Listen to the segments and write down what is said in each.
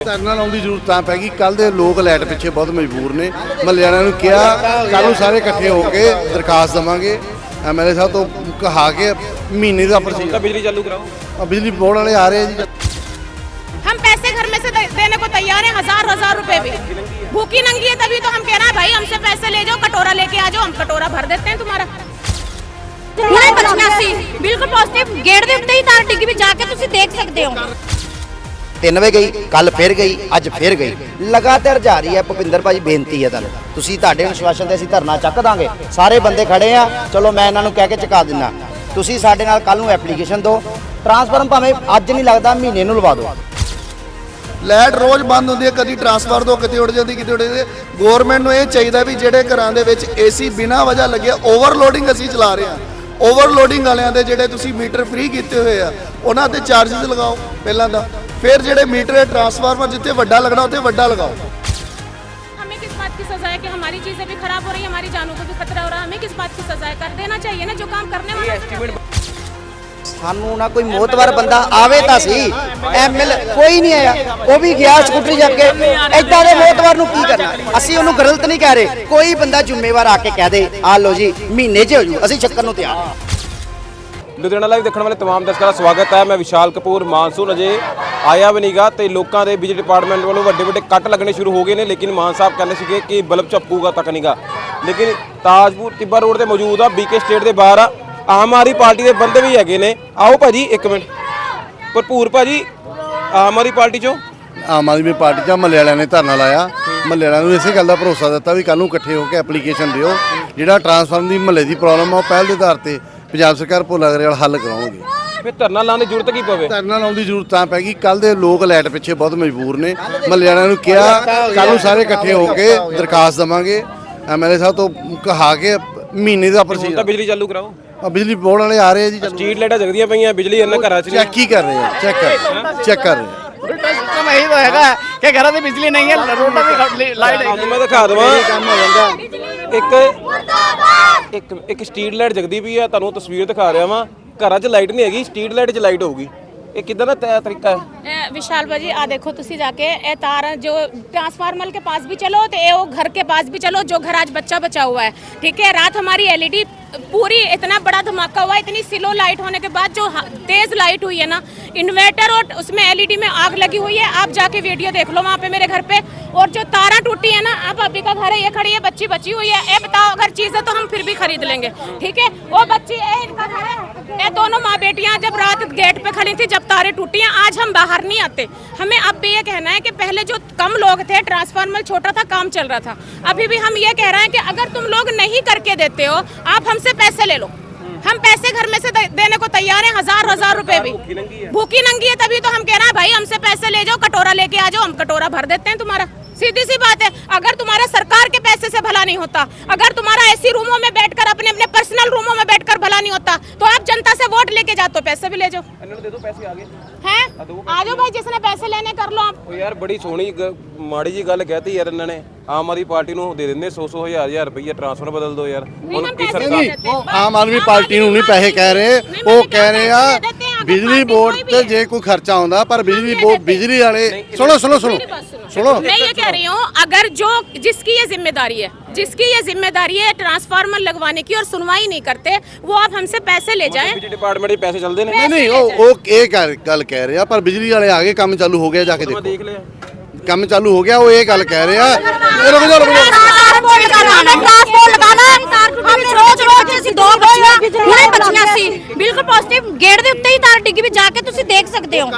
ਧਰਨਾ ਲਾਉਣ ਦੀ ਜ਼ਰੂਰਤ ਤਾਂ ਪੈ ਗਈ ਕੱਲ ਦੇ ਲੋਕ ਲਾਈਟ ਪਿੱਛੇ ਬਹੁਤ ਮਜਬੂਰ ਨੇ ਮਹੱਲੇ ਵਾਲਿਆਂ ਨੂੰ ਕਿਹਾ ਕੱਲ ਨੂੰ ਸਾਰੇ ਇਕੱਠੇ ਹੋ ਕੇ ਦਰਖਾਸਤ ਦਵਾਂਗੇ ਐਮਐਲਏ ਸਾਹਿਬ ਤੋਂ ਕਹਾ ਕੇ ਮਹੀਨੇ ਦਾ ਤਾਂ ਪ੍ਰੋਸੀਜਰ ਬਿਜਲੀ ਚਾਲੂ ਕਰਾਓ ਬਿਜਲੀ ਬੋਰਡ ਵਾਲੇ ਆ ਰਹੇ ਆ ਜੀ हम पैसे घर में से दे- देने को तैयार हैं हजार हजार रुपए भी भूखी नंगी है तभी तो हम कह रहे हैं भाई हमसे पैसे ले जाओ कटोरा लेके आ जाओ हम कटोरा भर देते हैं तुम्हारा ਹੁਣੇ ਬਚਣਾ ਸੀ ਬਿਲਕੁਲ ਪੋਜ਼ਿਟਿਵ ਗੇਟ ਦੇ ਉੱਤੇ ਹੀ ਤਾਰ ਡਿੱਗੀ ਵੀ ਜਾ ਕੇ ਤੁਸੀਂ ਦੇਖ ਸਕਦੇ ਹੋ ਤਿੰਨ ਵਜੇ ਗਈ ਕੱਲ ਫਿਰ ਗਈ, ਅੱਜ ਫਿਰ ਗਈ। ਲਗਾਤਾਰ ਜਾ ਰਹੀ ਹੈ ਭੁਪਿੰਦਰ ਭਾਜੀ, ਬੇਨਤੀ ਹੈ ਤੁਹਾਨੂੰ। ਤੁਸੀਂ ਤੁਹਾਡੇ ਅਨੁਸ਼ਵਾਸਨ ਤੇ ਅਸੀਂ ਧਰਨਾ ਚੱਕ ਦਾਂਗੇ। ਸਾਰੇ ਬੰਦੇ ਖੜੇ ਆ। ਚਲੋ ਮੈਂ ਇਹਨਾਂ ਨੂੰ ਕਹਿ ਕੇ ਚੁਕਾ ਦਿੰਦਾ ਤੁਸੀਂ ਸਾਡੇ ਨਾਲ ਕੱਲ ਨੂੰ ਐਪਲੀਕੇਸ਼ਨ ਦਿਓ। ਟਰਾਂਸਫਾਰਮ ਭਾਵੇਂ ਅੱਜ ਨਹੀਂ ਲੱਗਦਾ, ਮਹੀਨੇ ਨੂੰ ਲਵਾ ਦਿਓ। ਲਾਈਟ ਰੋਜ਼ ਬੰਦ ਹੁੰਦੀ ਹੈ, ਕਦੀ ਟਰਾਂਸਫਰ ਤੋਂ ਕਿਤੇ ਉੱਡ ਜਾਂਦੀ ਕਿਤੇ ਉੱਡ ਜਾਂਦੀ। ਗਵਰਨਮੈਂਟ ਨੂੰ ਇਹ ਚਾਹੀਦਾ ਵੀ ਜਿਹੜੇ ਘਰਾਂ ਦੇ ਵਿੱਚ ਏਸੀ ਬਿਨਾਂ ਵਜ੍ਹਾ ਲੱਗਿਆ ਓਵਰਲੋਡਿੰਗ ਅਸੀਂ ਚਲਾ ਰਹੇ ਹਾਂ ਓਵਰਲੋਡਿੰਗ ਵਾਲਿਆਂ ਦੇ ਜਿਹੜੇ ਤੁਸੀਂ ਮੀਟਰ ਫ੍ਰੀ ਕੀਤੇ ਹੋਏ ਆ ਉਹਨਾਂ ਤੇ ਚਾਰजेस ਲਗਾਓ ਪਹਿਲਾਂ ਦਾ ਫਿਰ ਜਿਹੜੇ ਮੀਟਰ ਹੈ ਟਰਾਂਸਫਾਰਮਰ ਜਿੱਥੇ ਵੱਡਾ ਲੱਗਣਾ ਉੱਥੇ ਵੱਡਾ ਲਗਾਓ। हमें किस बात की सजा है कि हमारी चीजें भी खराब हो रही है हमारी जानों को भी खतरा हो रहा है हमें किस बात की सजा है कर देना चाहिए ना जो काम करने वाला ਸਾਨੂੰ ਨਾ ਕੋਈ ਮੋਤਵਰ ਬੰਦਾ ਆਵੇ ਤਾਂ ਸਹੀ ਐਮਐਲ ਕੋਈ ਨਹੀਂ ਆਇਆ। ਉਹ ਵੀ ਗਿਆ ਸਕੂਟਰੀ ਚੱਕ ਕੇ। ਐਦਾਂ ਦੇ ਮੋਤਵਰ ਨੂੰ ਕੀ ਕਰਨਾ? ਆ ਕੇ ਕਹਿ ਦੇ। ਲੁਧਿਆਣਾ ਲਾਈਵ ਦੇਖਣ ਵਾਲੇ तमाम ਦਰਸ਼ਕਾਂ ਦਾ ਸਵਾਗਤ ਹੈ ਮੈਂ ਵਿਸ਼ਾਲ ਕਪੂਰ ਮਾਨਸੂਨ ਅਜੇ ਆਇਆ ਵੀ ਨਹੀਂਗਾ ਤੇ ਲੋਕਾਂ ਦੇ ਬਿਜਲੀ ਡਿਪਾਰਟਮੈਂਟ ਵੱਲੋਂ ਵੱਡੇ ਵੱਡੇ ਕੱਟ ਲੱਗਣੇ ਸ਼ੁਰੂ ਹੋ ਗਏ ਨੇ ਲੇਕਿਨ ਮਾਨ ਸਾਹਿਬ ਕਹਿੰਦੇ ਸੀਗੇ ਕਿ ਬਲਬ ਝਪਕੂਗਾ ਤੱਕ ਨਹੀਂਗਾ ਲੇਕਿਨ ਤਾਜਪੁਰ ਟਿੱਬਾ ਰੋਡ ਤੇ ਮੌਜੂਦ ਆ ਬੀਕੇ ਸਟੇਟ ਦੇ ਬਾਹਰ ਆ ਆਮ ਆਦਮੀ ਪਾਰਟੀ ਦੇ ਬੰਦੇ ਵੀ ਹੈਗੇ ਨੇ ਆਓ ਭਾਜੀ ਇੱਕ ਮਿੰਟ ਭਰਪੂਰ ਭਾਜੀ ਆਮ ਆਦਮੀ ਪਾਰਟੀ ਚੋਂ ਆਮ ਆਦਮੀ ਪਾਰਟੀ ਦਾ ਮਹੱਲੇ ਵਾਲਿਆਂ ਨੇ ਧਰਨਾ ਲਾਇਆ ਮਹੱਲੇ ਵਾਲਿਆਂ ਨੂੰ ਇਸੇ ਗੱਲ ਦਾ ਭਰੋਸਾ ਦਿੱਤਾ ਵੀ ਕੱਲ ਨੂੰ ਇਕੱਠੇ ਹੋ ਕੇ ਐਪਲੀਕੇਸ਼ਨ ਦਿਓ ਜਿਹੜਾ ਟਰਾਂਸਫਾਰਮ ਦੀ ਮਹੱਲੇ ਦੀ ਪ੍ਰੋਬਲਮ ਆ ਉਹ ਪਹਿਲ ਦੇ ਆਧਾਰ ਤੇ ਪੰਜਾਬ ਸਰਕਾਰ ਭੋਲਾ ਗਰੇਵਾਲ ਹੱਲ ਕਰਾਉਣਗੇ। ਫਿਰ ਧਰਨਾ ਲਾਉਣ ਦੀ ਜ਼ਰੂਰਤ ਕੀ ਪਵੇ? ਧਰਨਾ ਲਾਉਣ ਦੀ ਜ਼ਰੂਰਤ ਤਾਂ ਪੈ ਗਈ ਕੱਲ ਦੇ ਲੋਕ ਲਾਈਟ ਪਿੱਛੇ ਬਹੁਤ ਮਜਬੂਰ ਨੇ। ਮਹੱਲੇ ਵਾਲਿਆਂ ਨੂੰ ਕਿਹਾ ਕੱਲ ਨੂੰ ਸਾਰੇ ਇਕੱਠੇ ਹੋ ਕੇ ਦਰਖਾਸਤ ਦਵਾਂਗੇ। ਐਮਐਲਏ ਸਾਹਿਬ ਤੋਂ ਕਹਾ ਕੇ ਮਹੀਨੇ ਦਾ ਹੁਣ ਤਾਂ ਪ੍ਰੋਸੀਜਰ। ਬਿਜਲੀ ਚਾਲੂ ਕਰਾਓ। ਬਿਜਲੀ ਬੋਰਡ ਵਾਲੇ ਆ ਰਹੇ ਆ ਜੀ ਸਟਰੀਟ ਲਾਈਟਾਂ ਜਗਦੀਆਂ ਪਈਆਂ ਬਿਜਲੀ ਇਹਨਾਂ ਘਰਾਂ 'ਚ ਨਹੀਂ। ਚੈੱਕ ਹੀ ਕਰ ਰਹੇ ਆ ਚੈੱਕ ਕਰ ਚੈੱਕ ਕਰ ਰਹੇ ਆ। ਉਲਟਾ ਸਿਸਟਮ ਇਹੀ ਤਾਂ ਹੈਗਾ ਕਿ ਘਰਾਂ ਦੀ ਬਿਜਲੀ ਨਹੀਂ ਹੈ ਰੋਡਾਂ ਦੀ ਲਾਈਟ ਤੁਹਾਨੂੰ ਮੈਂ ਦਿਖਾ ਦਵਾਂ। ਇੱਕ ਇੱਕ ਇੱਕ ਸਟਰੀਟ ਲਾਈਟ ਜਗਦੀ ਪਈ ਆ ਤੁਹਾਨੂੰ ਤਸਵੀਰ ਦਿਖਾ ਰਿਹਾ ਵਾਂ ਘਰਾਂ 'ਚ ਲਾਈਟ ਨਹੀਂ ਹੈਗੀ ਸਟਰੀਟ ਲਾਈਟ 'ਚ ਲਾਈਟ ਹੋਊਗੀ ਇਹ ਕਿਦਾਂ ਦਾ ਤੈ- ਤਰੀਕਾ ਹੈ ए, विशाल भाजी आ देखो तुसी जाके ए तार जो ट्रांसफार्मर के पास भी चलो तो ए वो घर के पास भी चलो जो घर आज बच्चा बचा हुआ है ठीक है रात हमारी एलईडी पूरी इतना बड़ा धमाका हुआ इतनी स्लो लाइट होने के बाद जो ह- तेज लाइट हुई है ना इन्वर्टर और उसमें एलईडी में आग लगी हुई है। आप जाके वीडियो देख लो वहाँ पे मेरे घर पे। और जो तारा टूटी है ना, अब अभी का घर है, ये खड़ी है, बच्ची बची हुई है। ए, बताओ, अगर चीज़ है तो हम फिर भी खरीद लेंगे। ठीक है? वो बच्ची, ए, इनका घर है। ये दोनों माँ बेटियाँ जब रात गेट पे खड़ी थी, जब तारे टूटी हैं, आज हम बाहर नहीं आते। हमें अब भी ये कहना है कि पहले जो कम लोग थे, ट्रांसफार्मर छोटा था, काम चल रहा था। अभी भी हम ये कह रहे हैं कि अगर तुम लोग नहीं करके देते हो, आप हमसे पैसे ले लो। हम पैसे घर में से दे- देने को तैयार हैं हजार हजार रुपए भी भूखी नंगी है तभी तो हम कह रहे हैं भाई हमसे पैसे ले जाओ कटोरा लेके आ जाओ हम कटोरा भर देते हैं तुम्हारा सीधी सी बात है अगर तुम्हारा सरकार के पैसे से भला नहीं होता अगर तुम्हारा ऐसी रूमों में बैठकर अपने अपने पर्सनल रूमों में बैठकर भला नहीं होता तो आप जनता से वोट लेके जाते हो पैसे भी ले जाओ ਇਹਨਾਂ ਨੂੰ ਦੇ ਦਿਓ ਪੈਸੇ ਆ ਗਏ हैं आ जाओ भाई जिसने पैसे लेने कर लो आप ਉਹ ਯਾਰ ਬੜੀ ਸੋਹਣੀ ਗ- ਮਾੜੀ ਜੀ ਗੱਲ ਕਹਿਤੀ ਯਾਰ ਇਹਨਾਂ ਨੇ ਆਮ ਆਦਮੀ ਪਾਰਟੀ ਨੂੰ ਦੇ ਦਿੰਦੇ 100 100 ਹਜ਼ਾਰ ਹਜ਼ਾਰ ਰੁਪਈਆ ਟ੍ਰਾਂਸਫਰ ਬਦਲ ਦਿਓ ਯਾਰ ਹੁਣ हम ਕੀ पैसे ਸਰਕਾਰ दे देते हैं। ਆਮ ਆਦਮੀ ਪਾਰਟੀ ਨੂੰ ਨਹੀਂ ਪੈਸੇ ਕਹਿ ਰਹੇ ਉਹ ਕਹਿ ਰਹੇ ਆ ਬਿਜਲੀ ਬੋਰਡ ਤੇ ਜੇ ਕੋਈ ਖਰਚਾ ਆਉਂਦਾ ਪਰ ਬਿਜਲੀ ਬੋਰਡ ਬਿਜਲੀ ਵਾਲੇ ਸੁਣੋ ਸੁਣੋ ਸੁਣੋ सुनो मैं ये कह रही हूँ अगर जो जिसकी ये ज़िम्मेदारी है जिसकी ये ज़िम्मेदारी है ट्रांसफार्मर लगवाने की और सुनवाई नहीं करते वो आप हमसे पैसे ले जाए। डिपार्टमेंट पैसे चलते नहीं। नहीं वो एक गल कह रहे हैं पर बिजली वाले आगे काम चालू हो गया जाके देख। ले। काम चालू हो गया वो एक गल कह रहे हैं। रुक जाओ ट्रांसपोर्ट लगाना। हमने रोज रोज दो बच्चियाँ बच्चियाँ सी ਹੋ?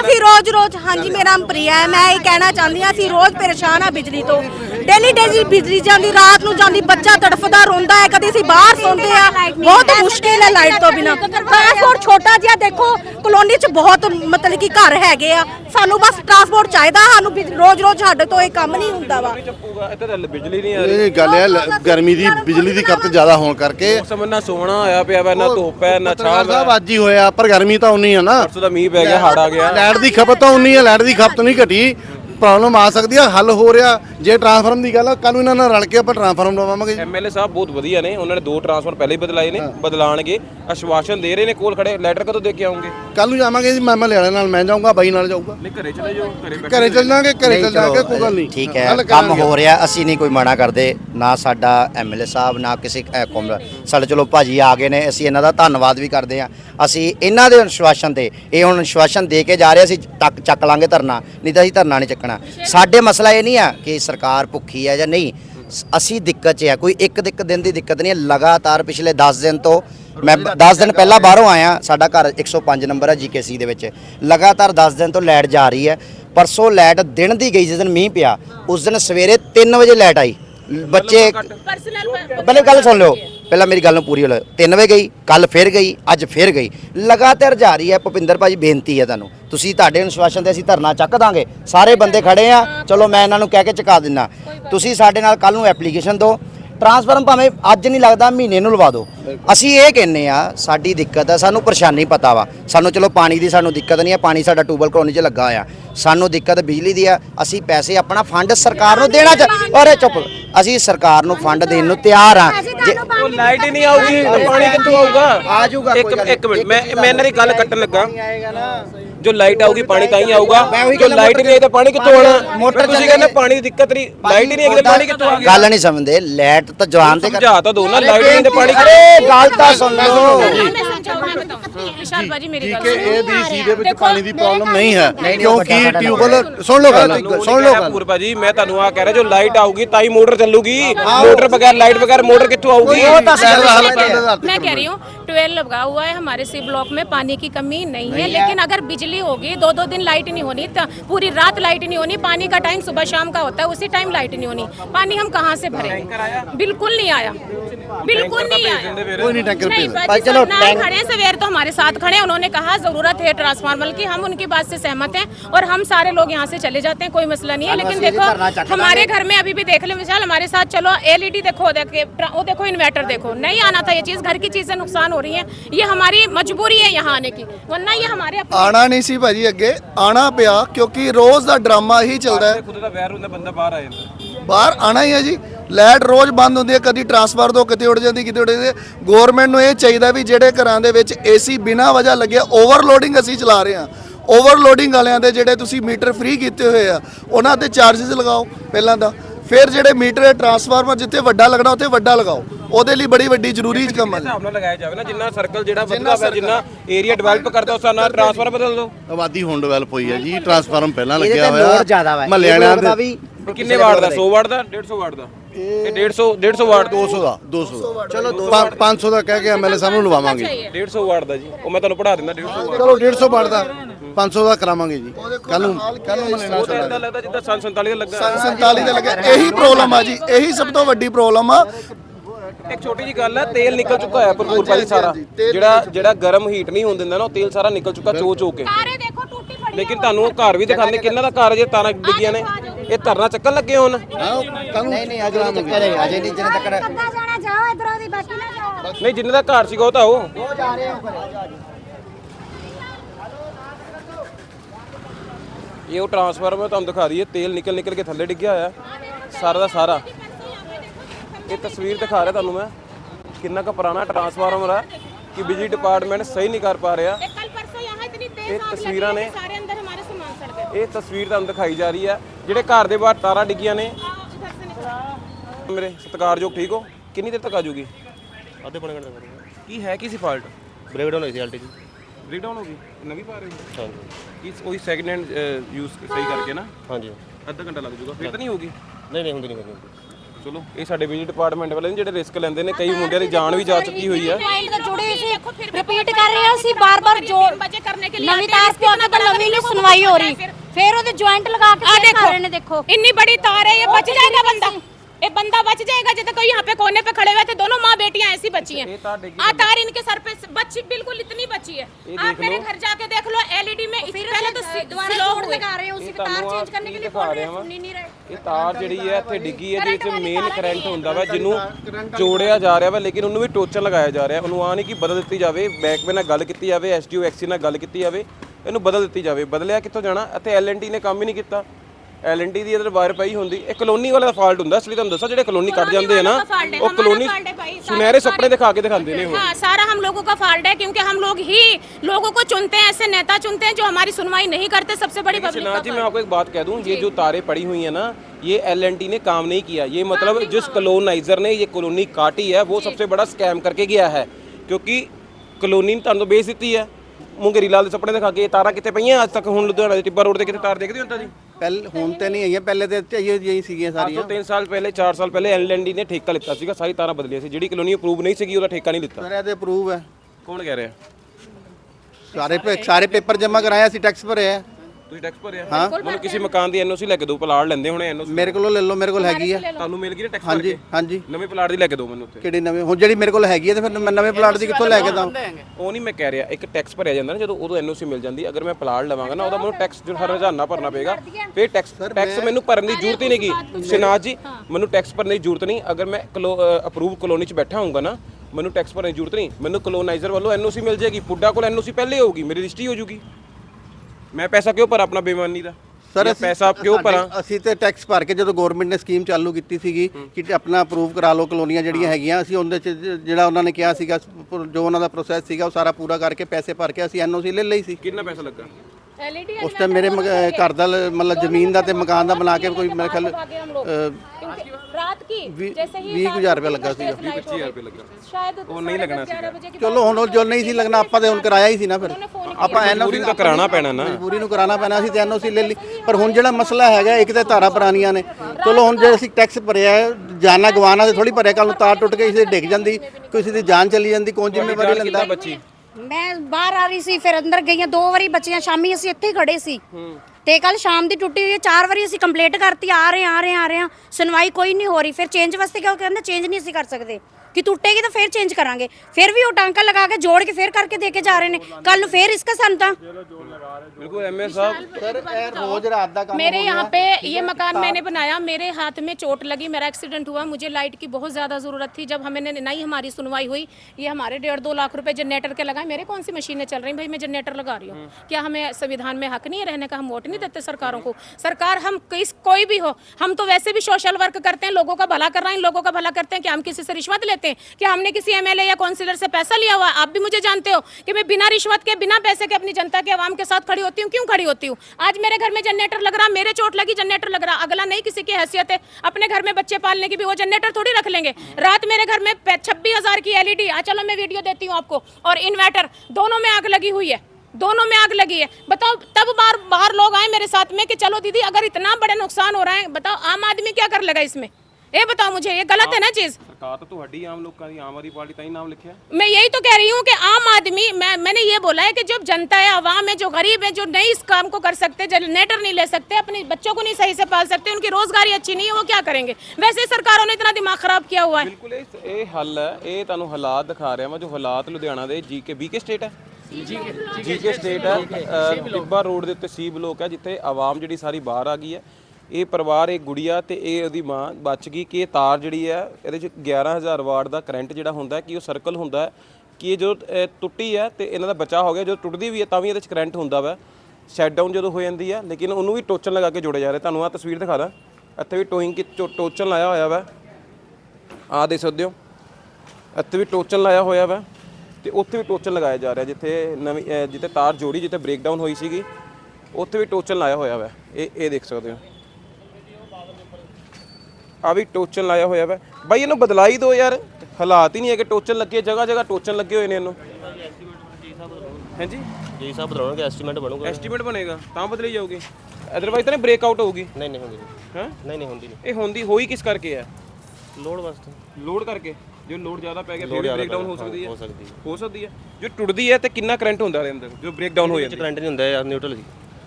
ਅਸੀਂ ਰੋਜ਼ ਰੋਜ਼ ਹਾਂਜੀ ਮੇਰਾ ਨਾਮ ਪ੍ਰਿਆ ਹੈ ਮੈਂ ਇਹ ਕਹਿਣਾ ਚਾਹੁੰਦੀ ਹਾਂ ਅਸੀਂ ਰੋਜ਼ ਪਰੇਸ਼ਾਨ ਆ ਬਿਜਲੀ ਤੋਂ। ਡੇਲੀ ਡੇਲੀ ਬਿਜਲੀ ਜਾਂਦੀ ਰਾਤ ਨੂੰ ਜਾਂਦੀ ਬੱਚਾ ਤੜਫਦਾ ਰੋਂਦਾ ਹੈ ਕਦੇ ਅਸੀਂ ਬਾਹਰ ਸੌਂਦੇ ਆ ਬਹੁਤ ਮੁਸ਼ਕਿਲ ਹੈ ਲਾਈਟ ਤੋਂ ਬਿਨਾ। ਟਰਾਂਸਪੋਰਟ ਛੋਟਾ ਜਿਹਾ ਦੇਖੋ ਕਲੋਨੀ 'ਚ ਬਹੁਤ ਮਤਲਬ ਕਿ ਘਰ ਹੈਗੇ ਆ। ਸਾਨੂੰ ਬਸ ਟਰਾਂਸਪੋਰਟ ਚਾਹੀਦਾ ਸਾਨੂੰ ਬਿਜ- ਰੋਜ਼ ਰੋਜ਼ ਸਾਡੇ ਤੋਂ ਇਹ ਕੰਮ ਨਹੀਂ ਹੁੰਦਾ ਵਾ। ਚੱਪੂਗਾ ਇੱਥੇ ਤਾਂ ਬਿਜਲੀ ਨਹੀਂ ਆ ਰਹੀ। ਇਹ ਗੱਲ ਹੈ ਲ- ਗਰਮੀ ਦੀ ਬਿਜਲੀ ਦੀ ਖਪਤ ਜ਼ਿਆਦਾ ਹੋਣ ਕਰਕੇ। ਮੌਸਮ ਨਾ ਸੋਹਣਾ ਹੋਇਆ ਪਿਆ ਵਾ ਨਾ ਧੁੱਪ ਹੈ ਨਾ ਛਾਂ ਸਾਹਿਬ ਅੱਜ ਹੀ ਹੋਇਆ ਪਰ ਗਰਮੀ ਤਾਂ ਉਨੀ ਆ ਨਾ। ਪਰਸੋਂ ਦਾ ਮੀਂਹ ਪੈ ਗਿਆ ਹੜ ਆ ਗਿਆ। ਲਾਈਟ ਦੀ ਖਪਤ ਤਾਂ ਉਨੀ ਹੈ ਲਾਈਟ ਦੀ ਖਪਤ ਨਹੀਂ ਘਟੀ। ਪ੍ਰੋਬਲਮ ਆ ਸਕਦੀ ਆ ਹੱਲ ਹੋ ਰਿਹਾ। ਜੇ ਟ੍ਰਾਂਸਫਾਰਮ ਦੀ ਗੱਲ ਆ ਕੱਲ ਨੂੰ ਇਹਨਾਂ ਨਾਲ ਰਲ ਕੇ ਆਪਾਂ ਟ੍ਰਾਂਸਫਾਰਮ ਲਵਾਵਾਂਗੇ ਜੀ। ਐਮਐਲਏ ਸਾਹਿਬ ਬਹੁਤ ਵਧੀਆ ਨੇ ਉਹਨਾਂ ਨੇ ਦੋ ਟਰਾਂਸਫਰ ਪਹਿਲੇ ਹੀ ਬਦਲਾਏ ਨੇ ਬਦਲਾਣਗੇ ਆਸ਼ਵਾਸਨ ਦੇ ਰਹੇ ਨੇ ਕੋਲ ਖੜੇ ਲੈਟਰ ਕਦੋਂ ਦੇ ਕੇ ਆਉਂਗੇ? ਕੱਲ ਨੂੰ ਜਾਵਾਂਗੇ ਜੀ ਮੈਂ ਮਹੱਲੇ ਵਾਲਿਆਂ ਨਾਲ ਮੈਂ ਜਾਊਂਗਾ ਬਾਈ ਨਾਲ ਜਾਊਗਾ। ਨਹੀਂ ਘਰੇ ਚਲੇ ਜਾਓ ਘਰੇ ਬੈਠੋ ਘਰੇ ਚੱਲ ਜਾਾਂਗੇ ਘਰੇ ਚੱਲ ਜਾਾਂਗੇ ਕੋਈ ਗੱਲ ਨਹੀਂ। ਠੀਕ ਹੈ ਕੰਮ ਕਰਾਂਗੇ। ਹੋ ਰਿਹਾ ਅਸੀਂ ਨਹੀਂ ਕੋਈ ਮਨਾ ਕਰਦੇ ਨਾ ਸਾਡਾ ਐਮਐਲਏ ਸਾਹਿਬ ਨਾ ਕਿਸੇ ਅਹ, ਕੌਮ ਦਾ। ਸਾਡੇ ਚਲੋ ਭਾਜੀ ਆ ਗਏ ਨੇ ਅਸੀਂ ਇਹਨਾਂ ਦਾ ਧੰਨਵਾਦ ਵੀ ਕਰਦੇ ਹਾਂ। ਅਸੀਂ ਇਹਨਾਂ ਦੇ ਅਨੁਸ਼ਵਾਸਨ ਤੇ ਇਹ ਹੁਣ ਅਨੁਸ਼ਵਾਸਨ ਦੇ ਕੇ ਜਾ ਰਹੇ ਅਸੀਂ ਤੱਕ ਚੱਕ ਲਾਂਗੇ ਧਰਨਾ ਨਹੀਂ ਤਾਂ ਅਸੀਂ ਧਰਨਾ ਨਹੀਂ ਚੱਕਣਾ। ਸਾਡੇ ਮਸਲਾ ਇਹ ਨਹੀਂ ਆ ਕਿ ਸਰਕਾਰ ਭੁੱਖੀ ਹੈ ਜਾਂ ਨਹੀਂ ਅਸੀਂ ਦਿੱਕਤ 'ਚ ਆ ਕੋਈ ਇੱਕ ਦਿੱਕ ਦਿਨ ਦੀ ਦਿੱਕਤ ਨਹੀਂ ਹੈ। ਲਗਾਤਾਰ ਪਿਛਲੇ 10 ਦਿਨ ਤੋਂ ਮੈਂ 10 ਦਿਨ ਪਹਿਲਾਂ ਬਾਹਰੋਂ ਆਇਆ ਸਾਡਾ ਘਰ 105 ਨੰਬਰ ਹੈ ਜੀਕੇਸੀ ਦੇ ਵਿੱਚ। ਲਗਾਤਾਰ 10 ਦਿਨ ਤੋਂ ਲਾਈਟ ਜਾ ਰਹੀ ਹੈ। ਪਰਸੋਂ ਲਾਈਟ ਦਿਨ ਦੀ ਗਈ ਜਿਸ ਦਿਨ ਮੀਂਹ ਪਿਆ ਉਸ ਦਿਨ ਸਵੇਰੇ 3 ਵਜੇ ਲਾਈਟ ਆਈ। ਬੱਚੇ ਪਹਿਲੇ ਗੱਲ ਸੁਣ ਲਿਓ। ਪਹਿਲਾਂ ਮੇਰੀ ਗੱਲ ਨੂੰ ਪੂਰੀ ਹੋ ਲਓ 3 ਵਜੇ ਗਈ ਕੱਲ ਫੇਰ ਗਈ ਅੱਜ ਫੇਰ ਗਈ। ਲਗਾਤਾਰ ਜਾ ਰਹੀ ਹੈ। ਭੁਪਿੰਦਰ ਭਾਜੀ ਬੇਨਤੀ ਹੈ ਤੁਹਾਨੂੰ। ਤੁਸੀਂ ਤੁਹਾਡੇ ਅਨੁਸ਼ਵਾਸਨ ਤੇ ਅਸੀਂ ਧਰਨਾ ਚੱਕ ਦਾਂਗੇ। ਸਾਰੇ ਬੰਦੇ ਖੜੇ ਆ। ਚਲੋ ਮੈਂ ਇਹਨਾਂ ਨੂੰ ਕਹਿ ਕੇ ਚੁਕਾ ਦਿੰਨਾ। ਤੁਸੀਂ ਸਾਡੇ ਨਾਲ ਕੱਲ ਨੂੰ ਐਪਲੀਕੇਸ਼ਨ ਦਿਓ। ਟਰਾਂਸਫਾਰਮ ਭਾਵੇਂ ਅੱਜ ਨਹੀਂ ਲੱਗਦਾ ਮਹੀਨੇ ਨੂੰ ਲਵਾ ਦਿਓ। ਅਸੀਂ ਇਹ ਕਹਿੰਨੇ ਆ ਸਾਡੀ ਦਿੱਕਤ ਹੈ ਸਾਨੂੰ ਪਰੇਸ਼ਾਨੀ ਪਤਾ ਵਾ। ਸਾਨੂੰ ਚਲੋ ਪਾਣੀ ਦੀ ਸਾਨੂੰ ਦਿੱਕਤ ਨਹੀਂ ਹੈ ਪਾਣੀ ਸਾਡਾ ਟੂਬਲ ਕਲੋਨੀ 'ਚ ਲੱਗਾ ਆ ਸਾਨੂੰ ਦਿੱਕਤ ਬਿਜਲੀ ਦੀ ਆ ਅਸੀਂ ਪੈਸੇ ਆਪਣਾ ਫੰਡ ਸਰਕਾਰ ਨੂੰ ਦੇਣਾ ਚ ਅਰੇ ਚੁੱਪ। ਅਸੀਂ ਸਰਕਾਰ ਨੂੰ ਫੰਡ ਦੇਣ ਨੂੰ ਤਿਆਰ ਆ। ਜੇ ਉਹ ਲਾਈਟ ਹੀ ਨਹੀਂ ਆਊਗੀ ਪਾਣੀ ਕਿੱਥੋਂ ਆਊਗਾ? ਆ ਜਾਊਗਾ, ਇੱਕ ਇੱਕ ਮਿੰਟ। ਮੈਂ ਮੈਂ ਇਹਨਾਂ ਦੀ ਗੱਲ ਕੱਟਣ ਲੱਗਾ। ਜੋ ਲਾਈਟ ਆਊਗੀ ਪਾਣੀ ਤਾਂ ਹੀ ਆਊਗਾ। ਜੋ ਲਾਈਟ ਨਹੀਂ ਆਈ ਤਾਂ ਪਾਣੀ ਕਿੱਥੋਂ ਆਉਣਾ? ਮੋਟਰ ਤੁਸੀਂ ਕਹਿੰਦੇ ਪਾਣੀ ਦੀ ਦਿੱਕਤ ਨਹੀਂ ਲਾਈਟ ਹੀ ਨਹੀਂ ਆਈ ਤਾਂ ਪਾਣੀ ਕਿੱਥੋਂ ਆ ਗਿਆ ਗੱਲ ਨਹੀਂ ਸਮਝਦੇ ਲੈਟ ਤਾਂ ਜਵਾਨ ਤੇ ਸਮਝਾ ਤਾਂ ਦੋ ਨਾ ਲਾਈਟ ਨਹੀਂ ਤੇ ਪਾਣੀ ਅਰੇ ਗੱਲ ਤਾਂ ਸੁਣ ਲਓ। मैं समझाऊं मैं बताऊं विशाल बाजी मेरी ਠੀਕ गल ਹੈ सुनो। ਇਹ ਡੀਸੀ ਦੇ ਵਿੱਚ ਦੇਖੋ, ਪਾਣੀ ਦੀ ਪ੍ਰੋਬਲਮ ਨਹੀਂ ਹੈ ਨਹੀਂ, ਉਹ ਕਿਉਂਕਿ ਵੱਡਾ ਸਾਡਾ ਟਿਊਬਲ ਸੁਣ ਲਓ ਗੱਲ ਸੁਣ ਲਓ ਗੱਲ ਪੂਰਬਾ ਜੀ ਮੈਂ ਤੁਹਾਨੂੰ ਆ ਕਹਿ ਰਿਹਾ ਜੋ ਲਾਈਟ ਆਊਗੀ ਤਾਂ ਹੀ ਮੋਟਰ ਚੱਲੂਗੀ ਮੋਟਰ ਬਗੈਰ ਲਾਈਟ ਬਗੈਰ ਮੋਟਰ कित्थों ਆਊਗੀ ਲੈਟ ਦਾ ਹੱਲ ਕਰਨ ਦੇ ਆਧਾਰ ਤੇ मैं कह रही हूँ ट्वेल्व लगा हुआ है हमारे सी ब्लॉक में पानी की कमी नहीं है लेकिन अगर बिजली होगी दो दो दिन लाइट नहीं होनी तो पूरी रात लाइट नहीं होनी पानी का टाइम सुबह शाम का होता है उसी टाइम लाइट नहीं होनी पानी हम कहाँ से भरेंगे बिल्कुल नहीं आया बिल्कुल नहीं आया ਕੋਈ ਨਹੀਂ टैंकर नहीं भेज बाजी भाई चलो, साहब ना टैंक- खड़े हैं सवेर तो हमारे साथ खड़े हैं उन्होंने कहा जरूरत है ट्रांसफार्मर की हम उनकी बात से सहमत हैं और हम सारे लोग यहाँ से चले जाते हैं कोई मसला नहीं है लेकिन सीधे देखो धरना चक हमारे घर में अभी भी देख लो विशाल हमारे साथ चलो एलईडी देखो देखे वो देखो इन्वर्टर देखो नहीं आना था ये चीज घर की चीजें नुकसान हो रही है ये हमारी मजबूरी है यहाँ आने की वरना ये हमारे अपने ਆਣਾ ਨਹੀਂ ਸੀ ਭਾਜੀ ਅੱਗੇ ਆਣਾ ਪਿਆ ਕਿਉਂਕਿ ਰੋਜ਼ ਦਾ ਡਰਾਮਾ ਹੀ ਚੱਲਦਾ ਹੈ ਖੁਦ ਦਾ ਵੈਰ ਹੁੰਦਾ ਬੰਦਾ ਬਾਹਰ ਆ ਜਾਂਦਾ ਬਾਹਰ ਆਣਾ ਹੀ ਹੈ ਜੀ ਲਾਈਟ ਰੋਜ਼ ਬੰਦ ਹੁੰਦੀ ਹੈ ਕਦੀ ਟਰਾਂਸਫਰ ਤੋਂ ਕਿਤੇ ਉੱਡ ਜਾਂਦੀ ਕਿਤੇ ਉੱਡ ਜਾਂਦੀ। ਗਵਰਨਮੈਂਟ ਨੂੰ ਇਹ ਚਾਹੀਦਾ ਵੀ ਜਿਹੜੇ ਘਰਾਂ ਦੇ ਵਿੱਚ ਏਸੀ ਬਿਨਾਂ ਵਜ੍ਹਾ ਲੱਗਿਆ ਓਵਰਲੋਡਿੰਗ ਅਸੀਂ ਚਲਾ ਰਹੇ ਹਾਂ। ਓਵਰਲੋਡਿੰਗ ਵਾਲਿਆਂ ਦੇ ਜਿਹੜੇ ਤੁਸੀਂ ਮੀਟਰ ਫ੍ਰੀ ਕੀਤੇ ਹੋਏ ਆ ਉਹਨਾਂ ਤੇ ਚਾਰजेस ਲਗਾਓ ਪਹਿਲਾਂ ਤਾਂ। ਫਿਰ ਜਿਹੜੇ ਮੀਟਰ ਟਰਾਂਸਫਾਰਮਰ ਜਿੱਥੇ ਵੱਡਾ ਲੱਗਣਾ ਉੱਥੇ ਵੱਡਾ ਲਗਾਓ। ਉਹਦੇ ਲਈ ਬੜੀ ਵੱਡੀ ਜ਼ਰੂਰੀ ਕੰਮ ਹੈ ਹਿਸਾਬ ਨਾਲ ਲਗਾਇਆ ਜਾਵੇ ਨਾ ਜਿੰਨਾ ਸਰਕਲ ਜਿਹੜਾ ਵੱਧਦਾ ਪਿਆ ਜਿੰਨਾ ਏਰੀਆ ਡਿਵੈਲਪ ਕਰਦਾ ਉਸ ਨਾਲ ਟ੍ਰਾਂਸਫਰ ਬਦਲ ਦਿਓ। ਆਬਾਦੀ ਹੁਣ ਡਿਵੈਲਪ ਹੋਈ ਹੈ ਜੀ ਟਰਾਂਸਫਾਰਮ ਪਹਿਲਾਂ ਲੱਗਿਆ ਹੋਇਆ। ਲੋਡ ਜ਼ਿਆਦਾ ਵਾ। ਮਹੱਲੇ ਇਹ ਵਾਲਿਆਂ ਲੋਡ ਦਾ ਦੇ ਵੀ ਕਿੰਨੇ ਵਾਟ ਦਾ? 100 ਵਾਟ ਦਾ? 150 ਵਾਟ ਦਾ? ਇਹ 150 150 ਵਾਟ 200 ਦਾ। 200 ਦਾ ਚਲੋ 500 ਦਾ ਕਹਿ ਕੇ ਐਮਐਲਏ ਸਾਹਿਬ ਨੂੰ ਲਵਾਵਾਂਗੇ 150 ਵਾਟ ਦਾ ਜੀ। ਉਹ ਮੈਂ ਤੁਹਾਨੂੰ ਪੜਾ ਦਿੰਦਾ 150 ਚਲੋ 150 ਵਾਟ ਦਾ 500 ਦਾ ਕਰਾਵਾਂਗੇ ਜੀ। ਕੱਲ ਨੂੰ ਕੱਲ ਨੂੰ ਮਨੇ ਲੱਗਦਾ ਜਿੱਦਾਂ ਸਨ ਦਾ ਲੱਗਾ। ਸਨ ਦਾ ਲੱਗਾ। ਇਹੀ ਪ੍ਰੋਬਲਮ ਆ ਜੀ। ਇਹੀ ਸਭ ਤੋਂ ਵੱਡੀ ਪ੍ਰੋਬਲਮ ਆ। ਇੱਕ ਛੋਟੀ ਜੀ ਗੱਲ ਹੈ ਤੇਲ ਨਿਕਲ ਚੁੱਕਾ ਹੈ ਭਰਪੂਰ ਭਾਈ ਸਾਰਾ। ਜਿਹੜਾ ਜਿਹੜਾ ਗਰਮ ਹੀਟ ਨਹੀਂ ਹੋਣ ਦਿੰਦਾ ਨਾ ਉਹ ਤੇਲ ਸਾਰਾ ਨਿਕਲ ਚੁੱਕਾ ਚੋ ਚੋ ਕੇ ਲੇਕਿਨ ਤੁਹਾਨੂੰ ਘਰ ਵੀ ਦਿਖਾਉਂਦੇ ਕਿੰਨਾ ਦਾ ਘਰ ਜੇ ਤਾਰਾਂ ਡਿੱਗੀਆਂ ਨੇ? ਇਹ ਧਰਨਾ ਚੱਕਣ ਲੱਗੇ ਹੋਣ? ਨਹੀਂ ਨਹੀਂ ਅਜੇ ਨਹੀਂ ਚੱਕਰੇ ਅਜੇ ਨਹੀਂ ਜਿੰਨੇ ਤੱਕ ਕੱਦਾ ਜਾਣਾ ਜਾਓ ਇਧਰੋਂ ਦੀ ਬਾਕੀ ਨਾ ਜਾਓ। ਨਹੀਂ ਜਿੰਨੇ ਦਾ ਘਰ ਸੀਗਾ ਉਹ ਤਾਂ ਉਹ ਉਹ ਜਾ ਰਹੇ ਹੋ ਘਰੇ ਇਹ ਉਹ ਟਰਾਂਸਫਾਰਮਰ ਤੁਹਾਨੂੰ ਦਿਖਾ ਦਈਏ ਤੇਲ ਨਿਕਲ ਨਿਕਲ ਕੇ ਥੱਲੇ ਡਿੱਗਿਆ ਹੋਇਆ। ਸਾਰਾ ਦਾ ਸਾਰਾ। ਇਹ ਤਸਵੀਰ ਦਿਖਾ ਰਿਹਾ ਤੁਹਾਨੂੰ ਮੈਂ। ਕਿੰਨਾ ਕੁ ਪੁਰਾਣਾ ਟਰਾਂਸਫਾਰਮਰ ਹੈ ਕਿ ਬਿਜਲੀ ਡਿਪਾਰਟਮੈਂਟ ਸਹੀ ਨਹੀਂ ਕਰ ਪਾ ਰਿਹਾ। ਇਹ ਤਸਵੀਰਾਂ ਨੇ। ਇਹ ਤਸਵੀਰ ਤੁਹਾਨੂੰ ਦਿਖਾਈ ਜਾ ਰਹੀ ਹੈ ਜਿਹੜੇ ਘਰ ਦੇ ਬਾਹਰ ਤਾਰਾਂ ਡਿੱਗੀਆਂ ਨੇ। ਮੇਰੇ ਸਤਿਕਾਰਯੋਗ ਠੀਕ ਹੋ? ਕਿੰਨੀ ਦੇਰ ਤੱਕ ਆ ਜੂਗੀ ਅੱਧੇ ਪੌਣੇ ਘੰਟੇ ਕੀ ਹੈ ਕੀ ਸੀ ਫਾਲਟ ਬ੍ਰੇਕਡਾਊਨ ਹੋਈ ਸੀ ਆਲਟੀ ਦੀ। ਬ੍ਰੇਕਡਾਊਨ ਹੋ ਗਈ? ਨਵੀਂ ਪਾ ਰਹੇ ਹੋ? ਇਸ ਉਹੀ ਸੈਕਿੰਡ ਹੈਂਡ ਯੂਜ਼ ਸਹੀ ਕਰਕੇ ਨਾ? ਹਾਂਜੀ। ਅੱਧਾ ਘੰਟਾ ਲੱਗ ਜੂਗਾ ਫਿਰ ਤਾਂ ਨਹੀਂ ਹੋਗੀ ਨਹੀਂ ਨਹੀਂ ਹੁੰਦੀ ਨਹੀਂ ਹੁੰਦੀ। ਚਲੋ ਇਹ ਸਾਡੇ ਬਿਜਲੀ ਡਿਪਾਰਟਮੈਂਟ ਵਾਲੇ ਨੇ ਜਿਹੜੇ ਰਿਸਕ ਲੈਂਦੇ ਨੇ ਕਈ ਮੁੰਡਿਆਂ ਦੀ ਜਾਨ ਵੀ ਜਾ ਚੁੱਕੀ ਹੋਈ ਹੈ ਪੁਆਇੰਟ ਤਾਂ ਜੁੜੇ ਹੋਏ ਸੀ ਰਿਪੀਟ ਕਰ ਰਹੇ ਹਾਂ ਅਸੀਂ ਬਾਰ-ਬਾਰ ਜੋ बजे करने के लिए ਨਵੀਂ आते हैं, ਤਾਰ ਪਿਓ ਤਾਂ ਨਵੀਂ ਨਹੀਂ ਸੁਣਵਾਈ ਹੋ ਰਹੀ ਫਿਰ ਉਹਦੇ ਜੁਆਇੰਟ ਲਗਾ ਕੇ आ ਫਿਰ देखो ਕਰ ਰਹੇ ਨੇ ਦੇਖੋ इतनी बड़ी तार है ये बच जाएगा बंदा ये बंदा बच जाएगा जब तक कोई यहाँ पे कोने पे खड़े हुए थे दोनों माँ बेटियां ऐसी बची हैं आ तार इनके सर पे बची बिल्कुल इतनी बची है आप मेरे घर जाके देख लो एलईडी में पहले तो ਦੁਬਾਰਾ स्लो ਲੋਡ हुए ਲਗਾ ਰਹੇ ਹਾਂ ਉਸੇ ਇਹ ਤਾਰ ਤੁਹਾਨੂੰ ਚੇਂਜ ਕਰਨੇ ਕੇ ਲਈ ਦਿਖਾ ਬੋਲ ਰਹੇ ਰਿਹਾ ਵਾਂ। ਸੁਣ ਹੀ ਨਹੀਂ ਰਹੇ ਇਹ ਤਾਰ ਜਿਹੜੀ ਹੈ ਇੱਥੇ ਡਿੱਗੀ ਹੈ ਜਿਹਦੇ ਵਿੱਚ ਮੇਨ ਕਰੰਟ ਹੁੰਦਾ ਵਾ ਜਿਹਨੂੰ ਜੋੜਿਆ ਜਾ ਰਿਹਾ ਵਾ ਲੇਕਿਨ ਉਹਨੂੰ ਵੀ ਟੋਚਨ ਲਗਾਇਆ ਜਾ ਰਿਹਾ ਉਹਨੂੰ ਆ ਨਹੀਂ ਕਿ ਬਦਲ ਦਿੱਤੀ ਜਾਵੇ ਬੈਕਵੇ ਨਾਲ ਗੱਲ ਕੀਤੀ ਜਾਵੇ ਐਸਟੀਓ ਐਕਸੀ ਨਾਲ ਗੱਲ ਕੀਤੀ ਜਾਵੇ ਇਹਨੂੰ ਬਦਲ ਦਿੱਤੀ ਜਾਵੇ ਬਦਲਿਆ ਕਿੱਥੋਂ ਜਾਣਾ ਇੱਥੇ ਐਲਐਨਟੀ ਨੇ ਕੰਮ ਹੀ ਨਹੀਂ ਕੀਤਾ ਐਲਐਨਟੀ ਦੀ ਇਧਰ ਵਾਇਰ ਪਈ ਹੁੰਦੀ ਇਹ ਕਲੋਨੀ ਵਾਲੇ ਦਾ ਫਾਲਟ ਹੁੰਦਾ ਇਸ ਲਈ ਤੁਹਾਨੂੰ ਦੱਸਾਂ ਜਿਹੜੇ ਕਲੋਨੀ ਕੱਟ ਜਾਂਦੇ ਆ ਨਾ ਉਹ ਕਲੋਨੀ ਸੁਨਹਿਰੇ ਸੁਪਨੇ ਦਿਖਾ ਕੇ ਦਿਖਾਉਂਦੇ ਨੇ ਉਹ हाँ सारा हम लोगों का फॉल्ट है क्योंकि हम लोग ही लोगों को चुनते हैं ऐसे नेता चुनते हैं जो हमारी सुनवाई नहीं करते सबसे बड़ी पब्लिक शनाज जी मैं आपको एक बात कह दूं ये जो तारे पड़ी हुई है ना ये एल ने काम नहीं किया ये मतलब जिस कलोनाइजर ने ये कॉलोनी काटी है वो सबसे बड़ा स्कैम करके गया है क्योंकि कॉलोनी ने ਤੁਹਾਨੂੰ ਵੇਚ ਦਿੱਤੀ ਹੈ ਮੁੰਗੇਰੀ ਲਾਲ ਦੇ ਸੁਪਨੇ ਦਿਖਾ ਕੇ ਤਾਰਾਂ ਕਿੱਥੇ ਪਈਆਂ? ਅੱਜ ਤੱਕ ਹੁਣ ਲੁਧਿਆਣਾ ਦੇ ਟਿੱਬਾ ਰੋਡ ਤੇ ਕਿਤੇ ਤਾਰ ਦੇਖਦੇ ਹੋ ਤਾਂ ਜੀ? ਪਹਿਲੇ ਹੁਣ ਤੇ ਨਹੀਂ ਆਈਆਂ ਪਹਿਲੇ ਤੇ ਚਾਹੀਏ ਜਿਹੀ ਸੀਗੀਆਂ ਅੱਜ ਤੋਂ ਸਾਰੀਆਂ। 3 ਸਾਲ ਪਹਿਲੇ 4 ਸਾਲ ਪਹਿਲੇ ਐਲ ਨੇ ਠੇਕਾ ਲਿੱਤਾ ਸੀਗਾ ਸਾਰੀ ਤਾਰਾਂ ਬਦਲੀਆਂ ਸੀ। ਜਿਹੜੀ ਕਲੋਨੀ ਅਪਰੂਵ ਨਹੀਂ ਸੀਗੀ ਉਹਦਾ ਠੇਕਾ ਨਹੀਂ ਲਿੱਤਾ। ਸਰ ਇਹਦੇ ਅਪਰੂਵ ਹੈ। ਕੌਣ ਕਹਿ ਰਿਹਾ? ਸਾਰੇ ਪੇ- ਸਾਰੇ ਪੇਪਰ ਜਮ੍ਹਾਂ ਕਰਾਇਆ ਸੀ ਟੈਕਸ ਭਰਿਆ। ਹੈ। ਤੁਸੀਂ ਟੈਕਸ ਭਰਿਆ ਹਾਂ। ਮੈਨੂੰ ਕਿਸੇ ਮਕਾਨ ਦੀ ਐਨਓਸੀ ਲੈ ਕੇ ਦਿਓ ਪਲਾਟ ਲੈਂਦੇ ਹੋਣੇ ਐਨਓਸੀ ਮੇਰੇ ਕੋਲੋਂ ਲੈ ਲਓ ਮੇਰੇ ਕੋਲ ਹੈਗੀ ਹੈ ਤੁਹਾਨੂੰ ਮਿਲ ਗਈ ਨਾ ਟੈਕਸ ਹਾਂਜੀ ਹਾਂਜੀ। ਨਵੇਂ ਪਲਾਟ ਦੀ ਲੈ ਕੇ ਦਿਓ ਮੈਨੂੰ ਉੱਥੇ? ਕਿਹੜੀ ਨਵੇਂ? ਹੁਣ ਜਿਹੜੀ ਮੇਰੇ ਕੋਲ ਹੈਗੀ ਹੈ ਤੇ ਫਿਰ ਮੈਂ ਨਵੇਂ ਪਲਾਟ ਦੀ ਕਿੱਥੋਂ ਲੈ ਕੇ ਦਾਂ ਉਹ ਨਹੀਂ ਮੈਂ ਕਹਿ ਰਿਹਾ ਇੱਕ ਟੈਕਸ ਭਰਿਆ ਜਾਂਦਾ ਨਾ ਜਦੋਂ ਉਦੋਂ ਐਨਓਸੀ ਮਿਲ ਜਾਂਦੀ ਅਗਰ ਮੈਂ ਪਲਾਟ ਲਵਾਂਗਾ ਨਾ ਉਹਦਾ ਮੈਨੂੰ ਟੈਕਸ ਜੋ ਹਰ ਹਜ਼ਾਨਾ ਭਰਨਾ ਪਏਗਾ। ਫਿਰ ਟੈਕਸ ਟੈਕਸ ਮੈਨੂੰ ਭਰਨ ਦੀ ਜ਼ਰੂਰਤ ਹੀ ਨਹੀਂਗੀ ਸ਼ਨਾਜ ਜੀ ਮੈਨੂੰ ਟੈਕਸ ਭਰਨ ਦੀ ਜ਼ਰੂਰਤ ਨਹੀਂ। ਅਗਰ ਮੈਂ ਅਪਰੂਵ ਕਲੋਨੀ 'ਚ ਬੈਠਾ ਹੋਊਗਾ ਨਾ ਮੈਨੂੰ ਟੈਕਸ ਭਰਨ ਦੀ ਜ਼ਰੂਰਤ ਨਹੀਂ। ਮੈਨੂੰ ਕਲੋਨਾਈਜ਼ਰ ਵੱਲੋਂ ਐਨਓਸੀ ਮਿਲ ਜਾਏਗੀ। ਪੁੱਡਾ ਕੋਲ ਐਨਓਸੀ ਪਹਿਲੇ ਹੋਊਗੀ ਮੇਰੀ ਰਜਿਸਟਰੀ ਹੋ ਜੂਗੀ। ਮੈਂ ਪੈਸਾ ਕਿਉਂ ਭਰਾਂ ਆਪਣਾ ਬੇਮਾਨੀ ਦਾ? ਸਰ ਅਸੀਂ ਪੈਸਾ ਕਿਉਂ ਭਰਾਂ? ਅਸੀਂ ਤੇ ਟੈਕਸ ਭਰ ਕੇ ਜਦੋਂ ਗਵਰਨਮੈਂਟ ਨੇ ਸਕੀਮ ਚਾਲੂ ਕੀਤੀ ਸੀਗੀ ਕਿ ਆਪਣਾ ਅਪਰੂਵ ਕਰਾ ਲਓ ਕਲੋਨੀਆਂ ਜਿਹੜੀਆਂ ਹੈਗੀਆਂ ਅਸੀਂ ਉਹਦੇ ਚ ਜਿਹੜਾ ਉਹਨਾਂ ਨੇ ਕਿਹਾ ਸੀਗਾ ਜੋ ਉਹਨਾਂ ਦਾ ਪ੍ਰੋਸੈਸ ਸੀਗਾ ਉਹ ਸਾਰਾ ਪੂਰਾ ਕਰਕੇ ਪੈਸੇ ਭਰ ਕੇ ਅਸੀਂ ਐਨਓਸੀ ਲੈ ਲਈ ਸੀ। ਕਿੰਨਾ ਪੈਸਾ ਲੱਗਾ? ਉਸ ਟਾਈਮ ਮੇਰੇ ਘਰ ਦਾ ਮਤਲਬ ਜ਼ਮੀਨ ਦਾ ਤੇ ਮਕਾਨ ਦਾ ਬਣਾ ਕੇ ਕੋਈ ਮੇਰੇ ਖਿਆਲ क्योंकि रात की ਵੀਹ- जैसे ही ਵੀਹ ਕੁ ਹਜ਼ਾਰ ਰੁਪਇਆ ਲੱਗਾ लाइट ਸੀਗਾ। हो गई। 25000 ਰੁਪਏ ਲੱਗਾ शायद ਉਹ ਨਹੀਂ ਲੱਗਣਾ ਸੀਗਾ बजे की ਚਲੋ ਹੁਣ ਉਹ ਜੋ ਨਹੀਂ ਸੀ ਲੱਗਣਾ ਆਪਾਂ ਤੇ ਹੁਣ ਕਰਾਇਆ ਹੀ ਸੀ ਨਾ ਫਿਰ ਆਪਾਂ ਐਨਓਸੀ ਮਜਬੂਰੀ ਤਾਂ ਕਰਾਉਣਾ ਪੈਣਾ ਨਾ ਮਜਬੂਰੀ ਨੂੰ ਕਰਾਉਣਾ ਪੈਣਾ ਸੀ ਤੇ ਐਨਓਸੀ ਲੈ ਲਈ ਪਰ ਹੁਣ ਜਿਹੜਾ ਮਸਲਾ ਹੈਗਾ ਇੱਕ ਤੇ ਧਾਰਾ ਪੁਰਾਣੀਆਂ ਨੇ ਚਲੋ ਹੁਣ ਜੇ ਅਸੀਂ ਟੈਕਸ ਭਰਿਆ ਹੈ, ਜਾਨਾਂ ਗਵਾਨਾ ਤੇ ਥੋੜੀ ਭਰਿਆ ਕੱਲ ਨੂੰ ਤਾਰ ਟੁੱਟ ਕੇ ਕਿਸੇ ਦੀ ਡਿੱਗ ਜਾਂਦੀ ਕਿਸੇ ਦੀ ਜਾਨ ਚਲੀ ਜਾਂਦੀ ਕੌਣ ਜ਼ਿੰਮੇਵਾਰੀ ਲੈਂਦਾ ਬੱਚੀ ਮੈਂ ਬਾਹਰ ਆ ਰਹੀ ਸੀ ਫਿਰ ਅੰਦਰ ਗਈਆਂ ਦੋ ਵਾਰੀ ਬੱਚੀਆਂ ਸ਼ਾਮੀ ਅਸੀਂ ਇੱਥੇ ਹੀ ਖੜੇ ਸੀ ਤੇ ਕੱਲ ਸ਼ਾਮ ਦੀ ਟੁੱਟੀ ਹੋਈ ਹੈ, ਚਾਰ ਵਾਰੀ ਅਸੀਂ ਕੰਪਲੀਟ ਕਰਤੀ, ਆ ਰਹੇ ਆ ਰਹੇ ਆ ਰਹੇ ਆ ਸੁਣਵਾਈ ਕੋਈ ਨਹੀਂ ਹੋ ਰਹੀ, ਫਿਰ ਚੇਂਜ ਵਾਸਤੇ ਕਿਉਂ ਕਹਿੰਦੇ? ਚੇਂਜ ਨਹੀਂ ਅਸੀਂ ਕਰ ਸਕਦੇ। ਕਿ ਟੁੱਟੇਗੀ ਤਾਂ ਫਿਰ ਚੇਂਜ ਕਰਾਂਗੇ ਫਿਰ ਵੀ ਉਹ ਟਾਂਕਾ ਲਗਾ ਕੇ ਜੋੜ ਕੇ ਫਿਰ ਕਰਕੇ ਦੇ ਕੇ ਜਾ ਰਹੇ ਨੇ ਕੱਲ ਨੂੰ ਫਿਰ ਇਸਕਾ ਸਾਨੂੰ ਤਾਂ ਬਿਲਕੁਲ ਐਮਏ ਸਾਹਿਬ ਸਰ ਇਹ ਰੋਜ਼ ਰਾਤ ਦਾ ਕੰਮ मेरे यहाँ पे ये मकान मैंने बनाया मेरे हाथ में चोट लगी मेरा एक्सीडेंट हुआ मुझे लाइट की बहुत ज़्यादा ज़रूरत थी जब हमें नहीं हमारी सुनवाई हुई ये हमारे डेढ़ दो लाख रुपए जनरेटर के लगाए मेरे कौन सी मशीनें चल रही भाई मैं जनरेटर लगा रही हूँ क्या हमें संविधान में हक नहीं है रहने का हम वोट नहीं देते सरकारों को सरकार हम किस कोई भी हो हम तो वैसे भी सोशल वर्क करते हैं लोगों का भला कर रहे हैं लोगों का भला करते हैं कि हम किसी से रिश्वत लेते हैं क्या हमने किसी एमएलए या काउंसिलर से पैसा लिया हुआ आप भी मुझे जानते हो कि मैं बिना रिश्वत के, बिना पैसे के अपनी जनता के आवाम के साथ खड़ी होती हूँ? क्यों खड़ी होती हूँ? आज मेरे घर में जनरेटर लग रहा, मेरे चोट लगी जनरेटर लग रहा। अगला नहीं किसी की हैसियत है। अपने घर में बच्चे पालने की भी वो जनरेटर थोड़ी रख लेंगे। रात मेरे घर में छब्बीस हज़ार की एलईडी चलो मैं वीडियो देती हूँ आपको। और इन्वर्टर दोनों में आग लगी हुई है। दोनों में आग लगी है। बताओ, तब बार बाहर लोग आए मेरे साथ में कि चलो दीदी, अगर इतना बड़ा नुकसान हो रहा है, बताओ आम आदमी क्या कर लेगा इसमें? ये बताओ मुझे ये गलत है ना चीज ਸਰਕਾਰ ਤਾਂ ਤੁਹਾਡੀ ਆਮ ਲੋਕਾਂ ਦੀ ਆਮ ਆਦਮੀ ਪਾਰਟੀ ਤਾਂ ਹੀ ਨਾਮ ਲਿਖਿਆ मैं यही तो कह रही हूँ कि आम आदमी मैं मैंने ये बोला है कि जो जनता है आवाम है जो गरीब है जो नहीं इस काम को कर सकते जनरेटर नहीं ले सकते अपने बच्चों को नहीं सही से पाल सकते उनकी रोजगारी अच्छी नहीं है वो क्या करेंगे वैसे ही सरकारों ने इतना दिमाग खराब किया हुआ है ਬਿਲਕੁਲ ਇਹ ਇਹ ਹੱਲ ਹੈ ਇਹ ਤੁਹਾਨੂੰ ਹਾਲਾਤ ਦਿਖਾ ਰਿਹਾ ਮੈਂ ਜੋ ਹਾਲਾਤ ਲੁਧਿਆਣਾ ਦੇ ਜੀਕੇ ਬੀਕੇ ਸਟੇਟ ਹੈ ਜੀਕੇ ਜੀਕੇ ਸਟੇਟ ਹੈ ਅ, ਟਿੱਬਾ ਰੋਡ ਦੇ ਉੱਤੇ ਸੀ ਬਲੋਕ ਹੈ ਜਿੱਥੇ ਆਵਾਮ ਜਿਹੜੀ ਸਾਰੀ ਬਾਹਰ ਆ ਗਈ ਹੈ ਇਹ ਪਰਿਵਾਰ, ਇਹ ਗੁੜੀਆ ਤੇ ਇਹ ਉਹਦੀ ਮਾਂ ਬਚ ਗਈ ਕਿ ਇਹ ਤਾਰ ਜਿਹੜੀ ਹੈ, ਇਹਦੇ ਚ 11000 ਵਾਟ ਦਾ ਕਰੰਟ ਜਿਹੜਾ ਹੁੰਦਾ ਕਿ ਉਹ ਸਰਕਲ ਹੁੰਦਾ ਹੈ, ਕਿ ਇਹ ਜਦੋਂ ਟੁੱਟੀ ਹੈ ਤੇ ਇਹਨਾਂ ਦਾ ਬਚਾਅ ਹੋ ਗਿਆ, ਜਦੋਂ ਟੁੱਟਦੀ ਵੀ ਹੈ ਤਾਂ ਵੀ ਇਹਦੇ ਚ ਕਰੰਟ ਹੁੰਦਾ ਵਾ। ਸ਼ਟ ਡਾਊਨ ਜਦੋਂ ਹੋ ਜਾਂਦੀ ਹੈ, ਲੇਕਿਨ ਉਹਨੂੰ ਵੀ ਟੋਚਨ ਲਗਾ ਕੇ ਜੋੜਿਆ ਜਾ ਰਿਹਾ। ਤੁਹਾਨੂੰ ਆ ਤਸਵੀਰ ਦਿਖਾ ਦਾਂ। ਇੱਥੇ ਵੀ ਟੋਇੰਗ ਕਿ ਟੋ- ਟੋਚਨ ਲਾਇਆ ਹੋਇਆ ਵਾ। ਆ ਦੇਖ ਸਕਦੇ ਹੋ। ਇੱਥੇ ਵੀ ਟੋਚਨ ਲਾਇਆ ਹੋਇਆ ਵਾ ਤੇ ਉੱਥੇ ਵੀ ਟੋਚਨ ਲਗਾਇਆ ਜਾ ਰਿਹਾ, ਜਿੱਥੇ ਨਵੀਂ ਜਿੱਥੇ ਤਾਰ ਜੋੜੀ, ਜਿੱਥੇ ਬ੍ਰੇਕਡਾਊਨ ਹੋਈ ਸੀਗੀ, ਉੱਥੇ ਵੀ ਟੋਚਨ ਲਾਇਆ ਹੋਇਆ ਵਾ। ਇਹ ਇਹ ਦੇਖ ਸਕਦੇ ਹੋ। ਆ ਵੀ ਟੋਚਨ ਲਾਇਆ ਹੋਇਆ ਵਾ। ਬਾਈ ਇਹਨੂੰ ਬਦਲਾਈ ਦਿਓ ਯਾਰ। ਹਾਲਾਤ ਹੀ ਨਹੀਂ ਹੈ ਕਿ ਟੋਚਨ ਲੱਗੇ ਜਗ੍ਹਾ ਜਗ੍ਹਾ ਟੋਚਨ ਲੱਗੇ ਹੋਏ ਨੇ ਇਹਨੂੰ। ਹਾਂਜੀ? ਜੀ ਸਾਹਿਬ ਬਤਾਉਣਗੇ ਐਸਟੀਮੇਟ ਬਣੂਗਾ। ਐਸਟੀਮੇਟ ਬਣੇਗਾ ਤਾਂ ਬਦਲੀ ਜਾਊਗੀ। ਅਦਰਵਾਈਜ਼ ਤਾਂ ਨਹੀਂ ਬ੍ਰੇਕਆਊਟ ਹੋਊਗੀ। ਨਹੀਂ ਨਹੀਂ ਹੁੰਦੀ। ਨਹੀਂ ਹਾਂ? ਨਹੀਂ ਨਹੀਂ ਹੁੰਦੀ। ਇਹ ਹੁੰਦੀ ਹੋਈ ਕਿਸ ਕਰਕੇ ਹੈ ਨਹੀਂ ਲੋਡ ਵਾਸਤੇ। ਲੋਡ ਕਰਕੇ। ਜੋ ਲੋਡ ਜ਼ਿਆਦਾ ਪੈ ਗਿਆ ਫਿਰ ਜ਼ਿਆਦਾ ਬ੍ਰੇਕਡਾਊਨ ਪੈ ਹੋ ਸਕਦੀ ਹੈ ਹੋ। ਸਕਦੀ ਹੈ। ਹੋ ਸਕਦੀ ਹੈ। ਜੋ ਟੁੱਟਦੀ ਹੈ ਤੇ ਕਿੰਨਾ ਕਰੰਟ ਹੁੰਦਾ ਇਹਦੇ ਅੰਦਰ? ਜੋ ਬ੍ਰੇਕਡਾਊਨ ਹੋ ਇਹਦੇ ਵਿੱਚ ਜਾਂਦੀ ਕਰੰਟ ਨਹੀਂ ਹੁੰਦਾ ਯਾਰ ਨਿਊਟਰਲ ਜੀ।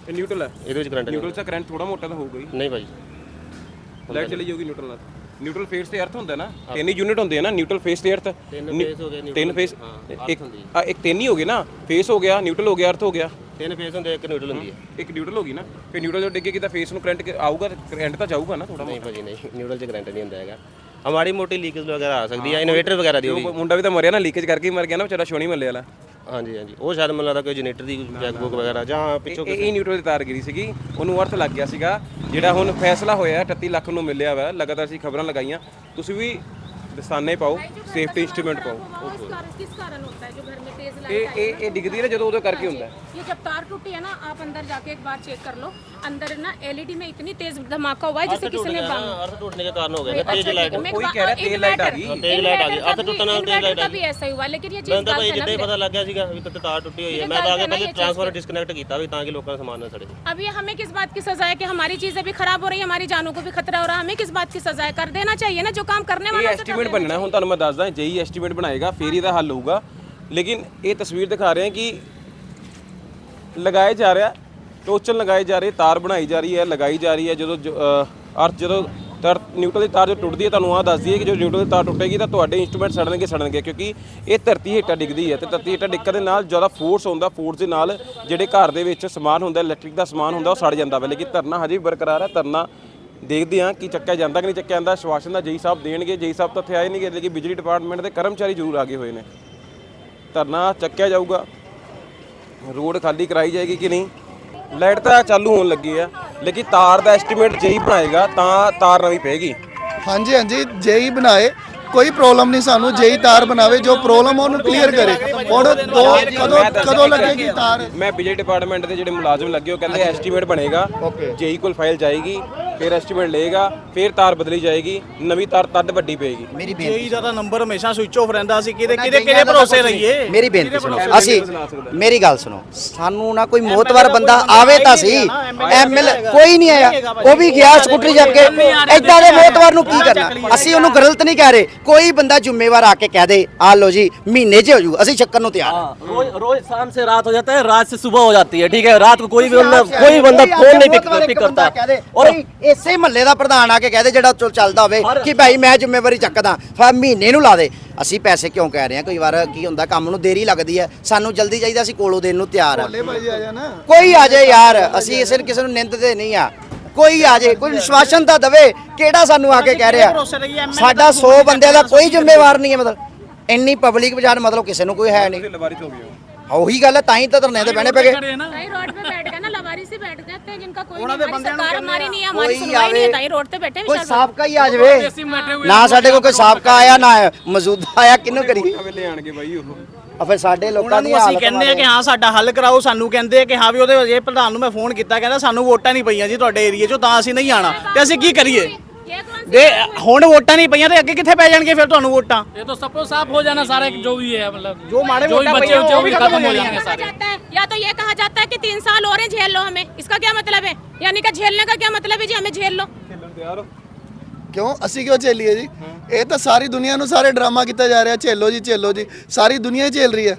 ਹੈ ਨਿਊਟਰਲ ਹੈ। ਇਹਦੇ ਵਿੱਚ ਕਰੰਟ ਨਿਊਟਰਲ ਦਾ ਕਰੰਟ ਥੋੜਾ ਮੋਟਾ ਤਾਂ ਹੋਊਗਾ ਹੀ। ਨਹੀਂ ਲਾਈਟ ਚਲੀ ਜਾਊਗੀ ਨਿਊਟਰਲ ਨਾਲ। ਨਿਊਟਰਲ ਫੇਸ ਤੇ ਅਰਥ ਹੁੰਦਾ ਨਾ ਤਿੰਨ ਯੂਨਿਟ ਹੁੰਦੇ ਆ ਨਾ ਨਿਊਟਰਲ ਫੇਸ ਤੇ ਅਰਥ ਤਿੰਨ ਫੇਸ ਹੋ ਗਏ ਤਿੰਨ ਫੇਸ ਇੱਕ ਆ। ਇੱਕ ਤਿੰਨ ਹੀ ਹੋ ਗਏ ਨਾ ਫੇਸ ਹੋ ਗਿਆ ਨਿਊਟਰਲ ਹੋ ਗਿਆ ਅਰਥ ਹੋ ਗਿਆ। ਤਿੰਨ ਫੇਸ ਹੁੰਦੇ ਇੱਕ ਨਿਊਟਰਲ ਹੁੰਦੀ ਹੈ ਇੱਕ ਨਿਊਟਰਲ ਹੋ ਗਈ ਨਾ ਫਿਰ ਨਿਊਟਰਲ ਜੋ ਡਿੱਗੇਗੀ ਤਾਂ ਫੇਸ ਨੂੰ ਕਰੰਟ ਆਊਗਾ ਕਰੰਟ ਤਾਂ ਜਾਊਗਾ ਨਾ ਥੋੜਾ ਨਹੀਂ ਭਾਜੀ ਨਹੀਂ ਨਿਊਟਰਲ 'ਚ ਕਰੰਟ ਨਹੀਂ ਹੁੰਦਾ ਹੈਗਾ। ਹਮਾਰੀ ਮੋਟੀ ਲੀਕੇਜ ਵਗੈਰਾ ਆ ਸਕਦੀ ਹੈ ਇਨਵੇਟਰ ਵਗੈਰਾ ਦੀ ਮੁੰਡਾ ਵੀ ਤਾਂ ਮਰਿਆ ਨਾ ਲੀਕੇਜ ਕਰਕੇ ਹੀ ਮਰ ਗਿਆ ਨਾ ਵਿਚਾਰਾ ਸ਼ੋਣੀ ਮੱਲੇ ਵਾਲਾ। ਹਾਂਜੀ ਹਾਂਜੀ। ਉਹ ਸ਼ਾਇਦ ਮੈਨੂੰ ਲੱਗਦਾ ਕੋਈ ਜਨਰੇਟਰ ਦੀ ਚੈੱਕ ਬੁੱਕ ਵਗੈਰਾ ਜਾਂ ਪਿੱਛੋਂ ਇਹ ਇਹ ਨਿਊਟਰਲ ਦੀ ਤਾਰ ਗਿਰੀ ਸੀਗੀ। ਉਹਨੂੰ ਅਰਥ ਲੱਗ ਗਿਆ ਸੀਗਾ। ਜਿਹੜਾ ਹੁਣ ਫੈਸਲਾ ਹੋਇਆ 38 ਲੱਖ ਨੂੰ ਮਿਲਿਆ ਵਾ। ਲਗਾਤਾਰ ਅਸੀਂ ਖਬਰਾਂ ਲਗਾਈਆਂ। ਤੁਸੀਂ ਵੀ ਦਸਤਾਨੇ ਪਾਓ ਸੇਫਟੀ ਇੰਸਟਰੂਮੈਂਟ ਪਾਓ किस कारण किस कारण होता है जो घर में तेज लाइट ਇਹ ਇਹ ਇਹ ਡਿੱਗਦੀ ਹੈ ਨਾ ਜਦੋਂ ਉਹਦੇ ਕਰਕੇ ਹੁੰਦਾ ਹੈ। ये जब तार टूटी है ना आप अंदर जाके एक बार चेक कर लो अंदर ना एलईडी में इतनी तेज धमाका हुआ है जैसे किसी ने बम अर्थ टूटने के कारण हो गया ना तेज अच्छा, लाइट ठीक है, मैं कोई एक कह रहा है बार- तेज लाइट आ गई। इन्वर्टर- तेज लाइट आ गई। इन्वर्टर अर्थ का टूटने भी- तेज लाइट इन्वर्टर आ का भी ऐसा ही हुआ लेकिन ये ਮੈਨੂੰ चीज ਤਾਂ गलत ਭਾਈ है ਜਿੱਦਾਂ ਹੀ ना ਪਤਾ ਲੱਗਿਆ ਸੀਗਾ ਵੀ ਤੇ ਤਾਰ ਟੁੱਟੀ ਹੋਈ ਹੈ ਮੈਂ ਤਾਂ ਆ ਕੇ ਪਹਿਲੇ ਟ੍ਰਾਂਸਫਾਰਮਰ ਡਿਸਕਨੈਕਟ ਕੀਤਾ ਵੀ ਤਾਂ ਕਿ ਲੋਕਾਂ ਦਾ ਸਮਾਨ ਨਾ ਸੜੇ अब ये हमें किस बात की सजा है कि हमारी चीजें भी खराब हो रही है हमारी जानों को भी खतरा हो रहा है हमें किस बात की सजा है कर देना चाहिए ना जो काम करने ਇਹ वाला उसे कर ਐਸਟੀਮੇਟ ਬਣਨਾ ਹੁਣ ਤੁਹਾਨੂੰ ਮੈਂ ਦੱਸਦਾ ਜੇਈ ਐਸਟੀਮੇਟ ਬਣਾਏਗਾ, ਫੇਰ ਇਹਦਾ ਹੱਲ ਹੋਊਗਾ। ਲੇਕਿਨ ਇਹ ਤਸਵੀਰ ਦਿਖਾ ਰਹੇ ਹਾਂ ਕਿ ਲਗਾਏ ਜਾ ਰਿਹਾ ਟੋਚਨ ਲਗਾਏ ਜਾ ਰਹੇ, ਤਾਰ ਬਣਾਈ ਜਾ ਰਹੀ ਹੈ, ਲਗਾਈ ਜਾ ਰਹੀ ਹੈ। ਜਦੋਂ ਅਰਥ ਜਦੋਂ ਤਾਰ ਨਿਊਟਰਲ ਦੀ ਤਾਰ ਜੋ ਟੁੱਟਦੀ ਹੈ, ਤੁਹਾਨੂੰ ਆਹ ਦੱਸਦੀ ਹੈ ਕਿ ਜਦੋਂ ਨਿਊਟਰਲ ਦੀ ਤਾਰ ਟੁੱਟੇਗੀ, ਤਾਂ ਤੁਹਾਡੇ ਇੰਸਟਰੂਮੈਂਟ ਸੜਨਗੇ ਸੜਨਗੇ, ਕਿਉਂਕਿ ਇਹ ਧਰਤੀ ਹੇਠਾਂ ਡਿੱਗਦੀ ਹੈ ਤੇ ਧਰਤੀ ਹੇਠਾਂ ਡਿੱਗਣ ਦੇ ਨਾਲ ਜ਼ਿਆਦਾ ਫੋਰਸ ਹੁੰਦਾ ਫੋਰਸ ਦੇ ਨਾਲ ਜਿਹੜੇ ਘਰ ਦੇ ਵਿੱਚ ਸਮਾਨ ਹੁੰਦਾ ਇਲੈਕਟ੍ਰਿਕ ਦਾ ਸਮਾਨ ਹੁੰਦਾ, ਉਹ ਸੜ ਜਾਂਦਾ ਵਾ। ਲੇਕਿਨ ਧਰਨਾ ਹਜੇ ਵੀ ਬਰਕਰਾਰ ਹੈ, ਧਰਨਾ ਦੇਖਦੇ ਹਾਂ ਕਿ ਚੱਕਿਆ ਜਾਂਦਾ ਕਿ ਨਹੀਂ ਚੱਕਿਆ ਜਾਂਦਾ। ਸ਼ਵਾਸਨ ਦਾ ਜਈ ਸਾਹਿਬ ਦੇਣਗੇ। ਜਈ ਸਾਹਿਬ ਤਾਂ ਇੱਥੇ ਆਏ ਨਹੀਂ ਗਏ ਲੇਕਿਨ ਬਿਜਲੀ ਡਿਪਾਰਟਮੈਂਟ ਦੇ ਕਰਮਚਾਰੀ ਜ਼ਰੂਰ ਆ ਗਏ ਹੋਏ ਨੇ। ਧਰਨਾ ਚੱਕਿਆ ਜਾਊਗਾ। ਰੋਡ ਖਾਲੀ ਕਰਾਈ ਜਾਏਗੀ ਕਿ ਨਹੀਂ? ਲਾਈਟ ਤਾਂ ਚਾਲੂ ਹੋਣ ਲੱਗੀ ਆ ਲੇਕਿਨ ਤਾਰ ਦਾ ਐਸਟੀਮੇਟ ਜਈ ਬਣਾਏਗਾ ਤਾਂ ਤਾਰ ਨਵੀਂ ਪਏਗੀ। ਹਾਂਜੀ ਹਾਂਜੀ ਜੇਈ ਬਣਾਏ। ਕੋਈ ਪ੍ਰੋਬਲਮ ਨਹੀਂ ਸਾਨੂੰ ਜੇਈ ਤਾਰ ਬਣਾਵੇ ਜੋ ਪ੍ਰੋਬਲਮ ਉਹਨੂੰ ਕਲੀਅਰ ਕਰੇ। ਹੁਣ ਦੋ ਕਦੋਂ ਕਦੋਂ ਲੱਗੇਗੀ ਤਾਰ? ਮੈਂ ਬਿਜਲੀ ਡਿਪਾਰਟਮੈਂਟ ਦੇ ਜਿਹੜੇ ਮੁਲਾਜ਼ਮ ਲੱਗੇ ਉਹ ਕਹਿੰਦੇ ਐਸਟੀਮੇਟ ਬਣੇਗਾ। ਜੇਈ ਕੋਲ ਫਾਈਲ ਜਾਏਗੀ। ਫਿਰ ਐਸਟੀਮੇਟ ਲਏਗਾ ਫਿਰ ਤਾਰ ਬਦਲੀ ਜਾਏਗੀ ਨਵੀਂ ਤਾਰ ਤੱਦ ਵੱਡੀ ਪਏਗੀ ਮੇਰੀ ਜੇਈ ਬੇਨਤੀ ਦਾ ਤਾਂ ਨੰਬਰ ਹਮੇਸ਼ਾ ਸਵਿਚ ਆਫ ਰਹਿੰਦਾ ਸੀ ਕਿਹਦੇ ਕਿਹਦੇ ਕਿਹਦੇ ਭਰੋਸੇ ਰਹੀਏ ਮੇਰੀ ਬੇਨਤੀ ਸੁਣੋ ਅਸੀਂ ਮੇਰੀ ਗੱਲ ਸੁਣੋ ਸਾਨੂੰ ਨਾ ਕੋਈ ਮੋਤਵਰ ਬੰਦਾ ਆਵੇ ਤਾਂ ਸੀ ਐਮਐਲ ਕੋਈ ਨਹੀਂ ਆਇਆ ਉਹ ਵੀ ਗਿਆ ਸਕੂਟਰੀ ਚੱਕ ਕੇ ਐਦਾਂ ਦੇ ਮੋਤਵਰ ਨੂੰ ਕੀ ਕਰਨਾ ਅਸੀਂ ਉਹਨੂੰ ਗਲਤ ਨਹੀਂ ਕਹਿ ਰਹੇ ਕੋਈ ਬੰਦਾ ਜ਼ਿੰਮੇਵਾਰ ਆ ਕੇ ਕਹਿ ਦੇ ਆ ਲੋ ਜੀ ਮਹੀਨੇ 'ਚ ਹੋ ਜੂ ਅਸੀਂ ਚੱਕਰ ਨੂੰ ਤਿਆਰ ਹਾਂ रोज रोज शाम से रात हो जाता है रात से सुबह हो जाती है ठीक है रात को कोई भी बंदा कोई बंदा फोन नहीं पिक पिक करता ਔਰ ਇਸੇ ਮਹੱਲੇ ਦਾ ਪ੍ਰਧਾਨ ਆ ਕੇ ਕਹਦੇ ਜਿਹੜਾ ਚਲ ਚੱਲਦਾ ਹੋਵੇ ਕਿ ਭਾਈ ਮੈਂ ਜ਼ਿੰਮੇਵਾਰੀ ਚੱਕਦਾ ਫਿਰ ਮਹੀਨੇ ਨੂੰ ਲਾ ਦੇ ਅਸੀਂ ਪੈਸੇ ਕਿਉਂ ਕਹਿ ਰਹੇ ਹਾਂ ਕਈ ਵਾਰ ਕੀ ਹੁੰਦਾ ਕੰਮ ਨੂੰ ਦੇਰੀ ਲੱਗਦੀ ਹੈ ਸਾਨੂੰ ਜਲਦੀ ਚਾਹੀਦਾ ਅਸੀਂ ਕੋਲੋਂ ਦੇਣ ਨੂੰ ਤਿਆਰ ਆ ਭਾਈ ਆ ਜਾਣਾ ਕੋਈ ਆ ਜਾਏ ਯਾਰ ਅਸੀਂ ਇਸੇ ਕਿਸੇ ਨੂੰ ਨਿੰਦਦੇ ਨਹੀਂ ਆ ਕੋਈ ਆ ਜਾਏ ਕੋਈ ਵਿਸ਼ਵਾਸਨ ਤਾਂ ਦਵੇ ਕਿਹੜਾ ਸਾਨੂੰ ਆ ਕੇ ਕਹਿ ਰਿਹਾ ਸਾਡਾ 100 ਬੰਦਿਆਂ ਦਾ ਕੋਈ ਜ਼ਿੰਮੇਵਾਰ ਨਹੀਂ ਹੈ ਮਤਲਬ ਇੰਨੀ ਪਬਲਿਕ ਬਾਜ਼ਾਰ ਮਤਲਬ ਕਿਸੇ ਨੂੰ ਕੋਈ ਹੈ ਨਹੀਂ ਲਵਾਰੀ ਹੋ ਗਈ ਉਹੀ ਗੱਲ ਹੈ ਤਾਂ ਹੀ ਤਾਂ ਧਰਨੇ ਤੇ ਬਹਿਣੇ ਪੈ ਗਏ ताई रोड पे बैठ गए ना लवारी से बैठ जाते हैं जिनका कोई नहीं हमारी सरकार हमारी नहीं है हमारी कोई सुनवाई नहीं है आवे। ताई रोड पे बैठे हैं ਕੋਈ विशाल ਸਾਬਕਾ ਹੀ ਆ ਜਾਵੇ ਨਾ ਸਾਡੇ ਕੋਲ ਕੋਈ ਸਾਬਕਾ ਆਇਆ ਨਾ ਮੌਜੂਦਾ ਆਇਆ ਕਿਹਨੂੰ ਕਰੀ ਵੇਲੇ ਆਣਗੇ ਬਾਈ ਉਹ ਆ ਫਿਰ ਸਾਡੇ ਲੋਕਾਂ ਉਹਨਾਂ ਦੀ ਨੂੰ ਅਸੀਂ ਹਾਲਤ ਕਹਿੰਦੇ ਆ ਕਿ ਹਾਂ ਸਾਡਾ ਹੱਲ ਕਰਾਓ ਸਾਨੂੰ ਕਹਿੰਦੇ ਆ ਕਿ ਹਾਂ ਵੀ ਉਹਦੇ ਵਜੇ ਪ੍ਰਧਾਨ ਨੂੰ ਮੈਂ ਫੋਨ ਕੀਤਾ ਕਹਿੰਦਾ ਸਾਨੂੰ ਵੋਟਾਂ ਨਹੀਂ ਪਈਆਂ ਜੀ ਤੁਹਾਡੇ ਏਰੀਏ 'ਚੋਂ ਤਾਂ ਅਸੀਂ ਨਹੀਂ ਆਣਾ ਤੇ ਅਸੀਂ ਕੀ ਕਰੀਏ ये कौन सी ਦੇ ਹੁਣ ਵੋਟਾਂ ਨਹੀਂ ਪਈਆਂ ਤੇ ਅੱਗੇ ਕਿੱਥੇ ਪੈ ਜਾਣਗੇ ਫਿਰ ਤੁਹਾਨੂੰ ਵੋਟਾਂ ये तो सबको साफ हो जाना सारे जो भी है मतलब ਜੋ ਮਾੜੇ जो भी ਵੋਟਾਂ बच्चे ਪਈਆਂ बच्चे ਉਹ ਵੀ ਖਤਮ ਹੋ ये कहा जाता है या तो ये कहा जाता है कि तीन साल और हैं झेल लो हमें इसका क्या मतलब है यानी कि झेलने का क्या मतलब है जी हमें झेल लो ਕਿਉਂ ਅਸੀਂ ਕਿਉਂ ਝੇਲੀਏ ਜੀ ਇਹ ਤਾਂ ਸਾਰੀ ਦੁਨੀਆ ਨੂੰ ਸਾਰੇ ਡਰਾਮਾ ਕੀਤਾ ਜਾ ਰਿਹਾ ਝੇਲੋ ਜੀ ਝੇਲੋ ਜੀ ਸਾਰੀ ਦੁਨੀਆ ਹੀ ਝੇਲ ਰਹੀ ਹੈ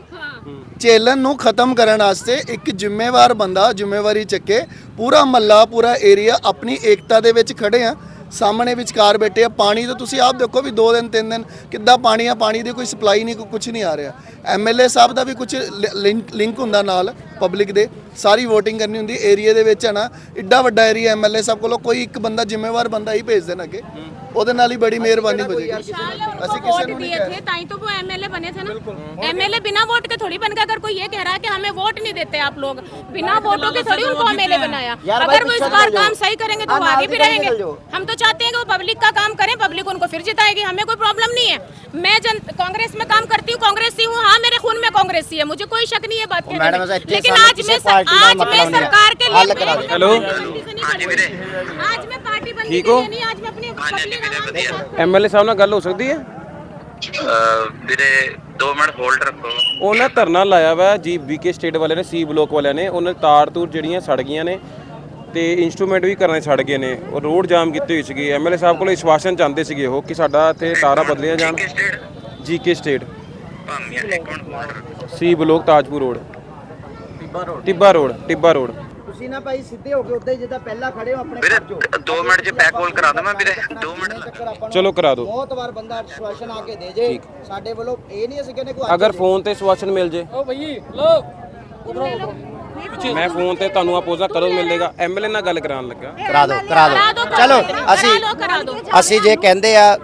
ਝੇਲਣ ਨੂੰ ਖਤਮ ਕਰਨ ਵਾਸਤੇ ਇੱਕ ਜ਼ਿੰਮੇਵਾਰ ਬੰਦਾ ਜ਼ਿੰਮੇਵਾਰੀ ਚੱਕੇ ਪੂਰਾ ਮੱਲਾ ਪੂਰਾ ਏਰੀਆ ਆਪਣੀ ਏਕਤਾ ਦੇ ਵਿੱਚ ਖੜੇ ਆ ਸਾਹਮਣੇ ਵਿਚਕਾਰ ਬੈਠੇ ਆ। ਪਾਣੀ ਤਾਂ ਤੁਸੀਂ ਆਪ ਦੇਖੋ ਵੀ 2 ਦਿਨ 3 ਦਿਨ ਕਿੱਦਾਂ ਪਾਣੀ ਆ, ਪਾਣੀ ਦੀ ਕੋਈ ਸਪਲਾਈ ਨਹੀਂ ਕੁਝ ਨਹੀਂ ਆ ਰਿਹਾ। ਐਮਐਲਏ ਸਾਹਿਬ ਦਾ ਵੀ ਕੁਝ ਲਿੰਕ ਲਿੰਕ ਹੁੰਦਾ ਨਾਲ ਪਬਲਿਕ ਦੇ। ਸਾਰੀ VOTING ਕਰਨੀ ਹੁੰਦੀ ਏਰੀਆ ਦੇ ਵਿੱਚ ਹੈ ਨਾ। ਏਡਾ ਵੱਡਾ ਏਰੀਆ ਐਮਐਲਏ ਸਾਹਿਬ ਕੋਲੋਂ ਕੋਈ ਇੱਕ ਬੰਦਾ ਜ਼ਿੰਮੇਵਾਰ ਬੰਦਾ ਹੀ ਭੇਜ ਦੇਣ ਅੱਗੇ। ਉਹਦੇ ਨਾਲ ਹੀ ਬੜੀ ਮਿਹਰਬਾਨੀ ਹੋ ਜਾਏਗੀ ਅਸੀਂ वोट दिए थे ताई तो वो एमएलए बने थे ना एमएलए बिना वोट के थोड़ी बन गए अगर कोई ये कह रहा है कि हमें वोट नहीं देते आप लोग बिना वोटों के थोड़ी उनको एमएलए बनाया यार भाई अगर वो इस पीछे बार निकल काम जाओ। सही करेंगे तो हाँ, वो आगे नाल भी से रहेंगे निकल जाओ। हम तो चाहते हैं कि वो पब्लिक का काम करें पब्लिक उनको फिर जिताएगी हमें कोई प्रॉब्लम नहीं है मैं जन कांग्रेस में काम करती हूँ कांग्रेसी हूँ हाँ मेरे खून में कांग्रेसी है मुझे कोई शक नहीं है बात मैडम, कहने ऐसा में इतने लेकिन सालों आज किसी मैं पार्टी का आज मतलब मैं नहीं है। सरकार के हल लिए करा दो। हेलो। आज मैं पार्टी बनने ठीक के हो? लिए नहीं आज मैं अपनी ਹਾਂਜੀ ਹਾਂਜੀ ਵੀਰੇ ਐਮਐਲਏ ਸਾਹਿਬ ਨਾਲ ਗੱਲ ਹੋ ਸਕਦੀ ਹੈ? ਅਹ, ਵੀਰੇ 2 ਮਿੰਟ ਹੋਲਡ ਰੱਖੋ। ਉਹਨਾਂ ਧਰਨਾ ਲਾਇਆ ਵਾ ਜੀ ਬੀਕੇ ਸਟੇਟ ਵਾਲਿਆਂ ਨੇ ਸੀ ਬਲੋਕ ਵਾਲਿਆਂ ਨੇ। ਉਹਨਾਂ ਦੀ ਤਾਰ ਤੂਰ ਜਿਹੜੀਆਂ ਸੜ ਗਈਆਂ ਨੇ ਤੇ ਇਨਸਟਰੂਮੈਂਟ ਵੀ ਕਰਨੇ ਸੜ ਗਏ ਨੇ। ਉਹ ਰੋਡ ਜਾਮ ਕੀਤੇ ਹੋਈ ਸੀਗੀ। ਐਮਐਲਏ ਸਾਹਿਬ ਕੋਲ ਵਿਸ਼ਵਾਸਨ ਚਾਹੁੰਦੇ ਸੀਗੇ ਉਹ ਕਿ ਸਾਡਾ ਇੱਥੇ ਤਾਰਾਂ ਬਦਲੀਆਂ ਜਾਣ। ਕਿ estate G K estate C block Tajpur road Tibba road Tibba road Tibba road ਤੁਸੀਂ ਨਾ ਭਾਈ ਸਿੱਧੇ ਹੋ ਕੇ ਉੱਧੇ ਜਿੱਦਾਂ ਪਹਿਲਾਂ ਖੜੇ ਹੋ ਆਪਣੇ ਵੀਰੇ 2 ਮਿੰਟ ਚ ਪੈਕ ਕੋਲ ਕਰਾ ਦਵਾਂ ਵੀਰੇ 2 ਮਿੰਟ ਚਲੋ ਕਰਾ ਦਿਓ। ਬਹੁਤ ਵਾਰ ਬੰਦਾ ਸਵਾਸ਼ਨ ਆ ਕੇ ਦੇ ਜੇ। ਸਾਡੇ ਵੱਲੋਂ ਇਹ ਨਹੀਂ ਅਸੀਂ ਕਹਿੰਦੇ ਕੋਈ ਅਗਰ ਫੋਨ ਤੇ ਸਵਾਸ਼ਨ ਮਿਲ ਜੇ। ਓ ਭਈ ਲੋ ਮੈਂ ਫੋਨ ਤੇ ਤੁਹਾਨੂੰ ਆਪੋਜ਼ਾ ਕਦੋਂ ਮਿਲੇਗਾ? ਐਮਐਲਏ ਨਾਲ ਗੱਲ ਕਰਾਉਣ ਲੱਗਾ। ਕਰਾ ਦਿਓ ਕਰਾ ਦਿਓ। ਚਲੋ ਅਸੀਂ ਅਸੀਂ ਜੇ ਕਹਿੰਦੇ ਆ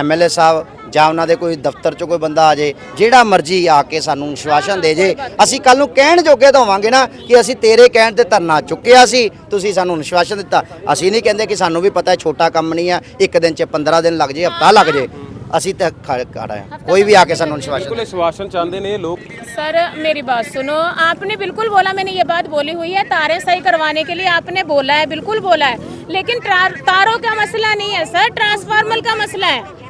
ਐਮਐਲਏ ਸਾਹਿਬ ਜਾਂ ਉਹਨਾਂ ਦੇ ਕੋਈ ਦਫ਼ਤਰ 'ਚ ਕੋਈ ਬੰਦਾ ਆ ਜੇ ਜਿਹੜਾ ਮਰਜ਼ੀ ਆ ਕੇ ਸਾਨੂੰ ਨਿਸ਼ਵਾਸਨ ਦੇ ਜੇ ਅਸੀਂ ਕੱਲ ਨੂੰ ਕਹਿਣ ਜੋਗੇ ਤਾਂ ਹੋਵਾਂਗੇ ਨਾ ਕਿ ਅਸੀਂ ਤੇਰੇ ਕਹਿਣ ਤੇ ਧਰਨਾ ਚੁੱਕਿਆ ਸੀ ਤੁਸੀਂ ਸਾਨੂੰ ਨਿਸ਼ਵਾਸਨ ਦਿੱਤਾ ਅਸੀਂ ਨਹੀਂ ਕਹਿੰਦੇ ਕਿ ਸਾਨੂੰ ਵੀ ਪਤਾ ਹੈ ਛੋਟਾ ਕੰਮ ਨਹੀਂ ਆ ਇੱਕ ਦਿਨ 'ਚ 15 ਦਿਨ ਲੱਗ ਜੇ ਹਫਤਾ ਲੱਗ ਜੇ ਅਸੀਂ ਤਾਂ ਖੜਾ ਆ ਕੋਈ ਵੀ ਆ ਕੇ ਸਾਨੂੰ ਨਿਸ਼ਵਾਸਨ ਬਿਲਕੁਲ ਇਹ ਸਵਾਸ਼ਨ ਚਾਹੁੰਦੇ ਨੇ ਲੋਕ सर मेरी बात सुनो आपने बिल्कुल बोला मैंने ये बात बोली हुई है तारे सही करवाने के लिए आपने बोला है बिल्कुल बोला है लेकिन ट्रा- तारों का मसला नहीं है सर ट्रांसफार्मर का मसला है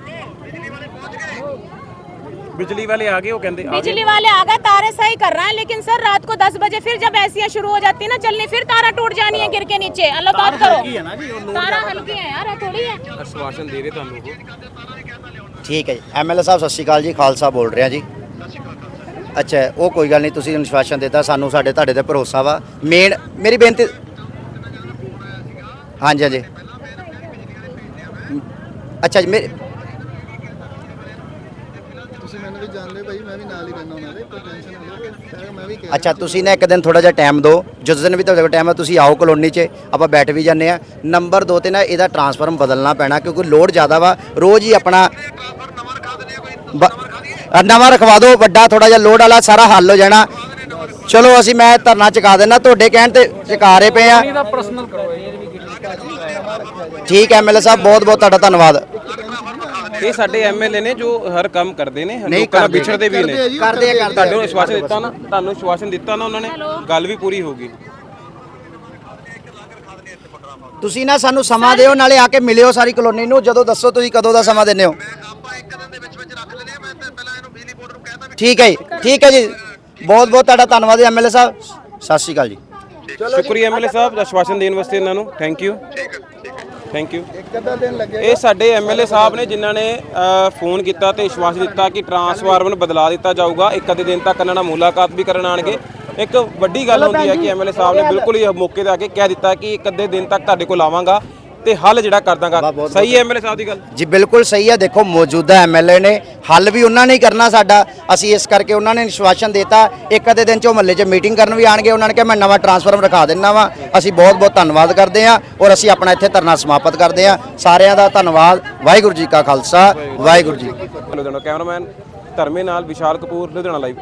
ਬਿਜਲੀ ਵਾਲੇ ਆ ਗਏ ਉਹ ਕਹਿੰਦੇ बिजली वाले आ गए तारे सही कर रहे हैं लेकिन सर रात को 10 बजे फिर जब ऐसी शुरू हो जाती है ना चलनी फिर तारा टूट जानी है गिर के नीचे अल्लाह बात करो तारा हल्की है यार ये थोड़ी है ਆਸ਼ਵਾਸਨ ਦੇ ਰਹੇ ਤੁਹਾਨੂੰ ਉਹ ਠੀਕ ਹੈ ਜੀ ਐਮਐਲਏ ਸਾਹਿਬ ਸਤਿ ਸ਼੍ਰੀ ਅਕਾਲ ਜੀ ਖਾਲਸਾ ਬੋਲ ਰਿਹਾ ਜੀ ਅੱਛਾ ਉਹ ਕੋਈ ਗੱਲ ਨਹੀਂ ਤੁਸੀਂ ਨਿਸ਼ਵਾਸਨ ਦਿੱਤਾ ਸਾਨੂੰ ਸਾਡੇ ਤੁਹਾਡੇ ਤੇ ਭਰੋਸਾ ਵਾ ਮੇਨ ਮੇਰੀ ਬੇਨਤੀ ਹਾਂਜੀ ਹਾਂਜੀ ਅੱਛਾ ਜੀ ਮੇਰੇ ਕੋਈ ਟੈਨਸ਼ਨ ਨਹੀਂ ਮੈਂ ਵੀ ਅੱਛਾ ਤੁਸੀਂ ਨਾ ਇੱਕ ਦਿਨ ਥੋੜਾ ਜਿਹਾ ਟਾਈਮ ਦਿਓ। ਜਿਸ ਦਿਨ ਵੀ ਤੁਹਾਡੇ ਕੋਲ ਟਾਈਮ ਹੈ ਤੁਸੀਂ ਆਓ ਕਲੋਨੀ 'ਚ ਆਪਾਂ ਬੈਠ ਵੀ ਜਾਂਦੇ ਆ ਨੰਬਰ 2 ਤੇ ਨਾ ਇਹਦਾ ਟਰਾਂਸਫਾਰਮ ਬਦਲਣਾ ਪੈਣਾ ਕਿਉਂਕਿ ਲੋਡ ਜ਼ਿਆਦਾ ਵਾ। ਰੋਜ਼ ਹੀ ਆਪਣਾ ਨਵਾਂ ਰਖਵਾ ਦਿਓ ਵੱਡਾ ਥੋੜਾ ਜਿਹਾ ਲੋਡ ਵਾਲਾ ਸਾਰਾ ਹੱਲ ਹੋ ਜਾਣਾ। ਚਲੋ ਅਸੀਂ ਮੈਂ ਧਰਨਾ ਚੁਕਾ ਦੇਣਾ ਤੁਹਾਡੇ ਕਹਿਣ ਤੇ ਚੁਕਾ ਰਹੇ ਪਏ ਆ। ਠੀਕ ਹੈ ਐਮਐਲਏ ਸਾਹਿਬ ਬਹੁਤ ਬਹੁਤ ਤੁਹਾਡਾ ਧੰਨਵਾਦ। ਇਹ ਸਾਡੇ ਐਮਐਲਏ ਨੇ ਜੋ ਹਰ ਕੰਮ ਕਰਦੇ ਨੇ ਨਹੀਂ ਲੋਕਾਂ ਨਾਲ ਕਰਦੇ। ਵਿਛੜਦੇ ਵੀ ਨੇ ਕਰਦੇ ਆ ਕਰਦੇ ਤੁਹਾਨੂੰ ਵਿਸ਼ਵਾਸ ਦਿੱਤਾ ਨਾ ਤੁਹਾਨੂੰ ਵਿਸ਼ਵਾਸ ਦਿੱਤਾ ਨਾ ਉਹਨਾਂ ਨੇ ਗੱਲ ਵੀ ਪੂਰੀ ਹੋਊਗੀ ਤੁਸੀਂ ਨਾ ਸਾਨੂੰ ਸਮਾਂ ਦਿਓ ਨਾਲੇ ਆ ਕੇ ਮਿਲਿਓ ਸਾਰੀ ਕਲੋਨੀ ਨੂੰ ਜਦੋਂ ਦੱਸੋ ਤੁਸੀਂ ਕਦੋਂ ਦਾ ਸਮਾਂ ਦਿੰਦੇ ਹੋ। ਠੀਕ ਹੈ ਜੀ ਠੀਕ ਹੈ ਜੀ। ਬਹੁਤ ਬਹੁਤ ਤੁਹਾਡਾ ਧੰਨਵਾਦ ਐਮਐਲਏ ਸਾਹਿਬ। ਸਤਿ ਸ਼੍ਰੀ ਅਕਾਲ ਜੀ। ਸ਼ੁਕਰੀਆ ਐਮਐਲਏ ਸਾਹਿਬ ਆਸ਼ਵਾਸਨ ਦੇਣ ਵਾਸਤੇ ਇਹਨਾਂ ਨੂੰ ਥੈਂਕ ਯੂ ਥੈਂਕ ਯੂ ਇੱਕ ਅੱਧਾ ਦਿਨ ਲੱਗਿਆ ਇਹ ਸਾਡੇ ਐਮਐਲਏ ਸਾਹਿਬ ਨੇ ਜਿਨ੍ਹਾਂ ਨੇ ਫੋਨ ਕੀਤਾ ਤੇ ਵਿਸ਼ਵਾਸ ਦਿੱਤਾ ਕਿ ਟਰਾਂਸਫਾਰਮਰ ਨੂੰ ਬਦਲਾ ਦਿੱਤਾ ਜਾਊਗਾ। ਇੱਕ ਅੱਧੇ ਦਿਨ ਤੱਕ ਇਹਨਾਂ ਨਾਲ ਮੁਲਾਕਾਤ ਵੀ ਕਰਨ ਆਣਗੇ। ਇੱਕ ਵੱਡੀ ਗੱਲ ਹੁੰਦੀ ਹੈ ਕਿ ਐਮਐਲਏ ਸਾਹਿਬ ਨੇ ਬਿਲਕੁਲ ਹੀ ਮੌਕੇ ਤੇ ਆ ਕੇ ਕਹਿ ਦਿੱਤਾ ਕਿ ਇੱਕ ਅੱਧੇ ਦਿਨ ਤੱਕ ਤੁਹਾਡੇ ਕੋਲ ਆਵਾਂਗਾ। ਤੇ ਹੱਲ ਜਿਹੜਾ ਕਰ ਦਾਂਗਾ ਸਹੀ ਹੈ ਐਮਐਲਏ ਸਾਹਿਬ ਦੀ ਗੱਲ? ਜੀ ਬਿਲਕੁਲ ਸਹੀ ਹੈ ਦੇਖੋ ਮੌਜੂਦਾ ਐਮਐਲਏ ਨੇ ਹੱਲ ਵੀ ਉਹਨਾਂ ਨੇ ਹੀ ਕਰਨਾ ਸਾਡਾ। ਅਸੀਂ ਇਸ ਕਰਕੇ ਉਹਨਾਂ ਨੇ ਨਿਸ਼ਵਾਸਨ ਦਿੱਤਾ। ਇੱਕ ਅੱਧੇ ਦਿਨ ਚ ਉਹ ਮਹੱਲੇ 'ਚ ਮੀਟਿੰਗ ਕਰਨ ਵੀ ਆਣਗੇ। ਉਹਨਾਂ ਨੇ ਕਿਹਾ ਮੈਂ ਨਵਾਂ ਟਰਾਂਸਫਾਰਮ ਰਖਾ ਦਿੰਦਾ ਵਾਂ। ਅਸੀਂ ਬਹੁਤ ਬਹੁਤ ਧੰਨਵਾਦ ਕਰਦੇ ਹਾਂ ਔਰ ਅਸੀਂ ਆਪਣਾ ਇੱਥੇ ਧਰਨਾ ਸਮਾਪਤ ਕਰਦੇ ਹਾਂ। ਸਾਰਿਆਂ ਦਾ ਧੰਨਵਾਦ। ਵਾਹਿਗੁਰੂ ਜੀ ਕਾ ਖਾਲਸਾ। ਵਾਹਿਗੁਰੂ ਜੀ ਕੈਮਰਾਮੈਨ ਧਰਮੇ ਨਾਲ ਵਿਸ਼ਾਲ ਕਪੂਰ ਲੁਧਿਆਣਾ ਲਾਈਵ।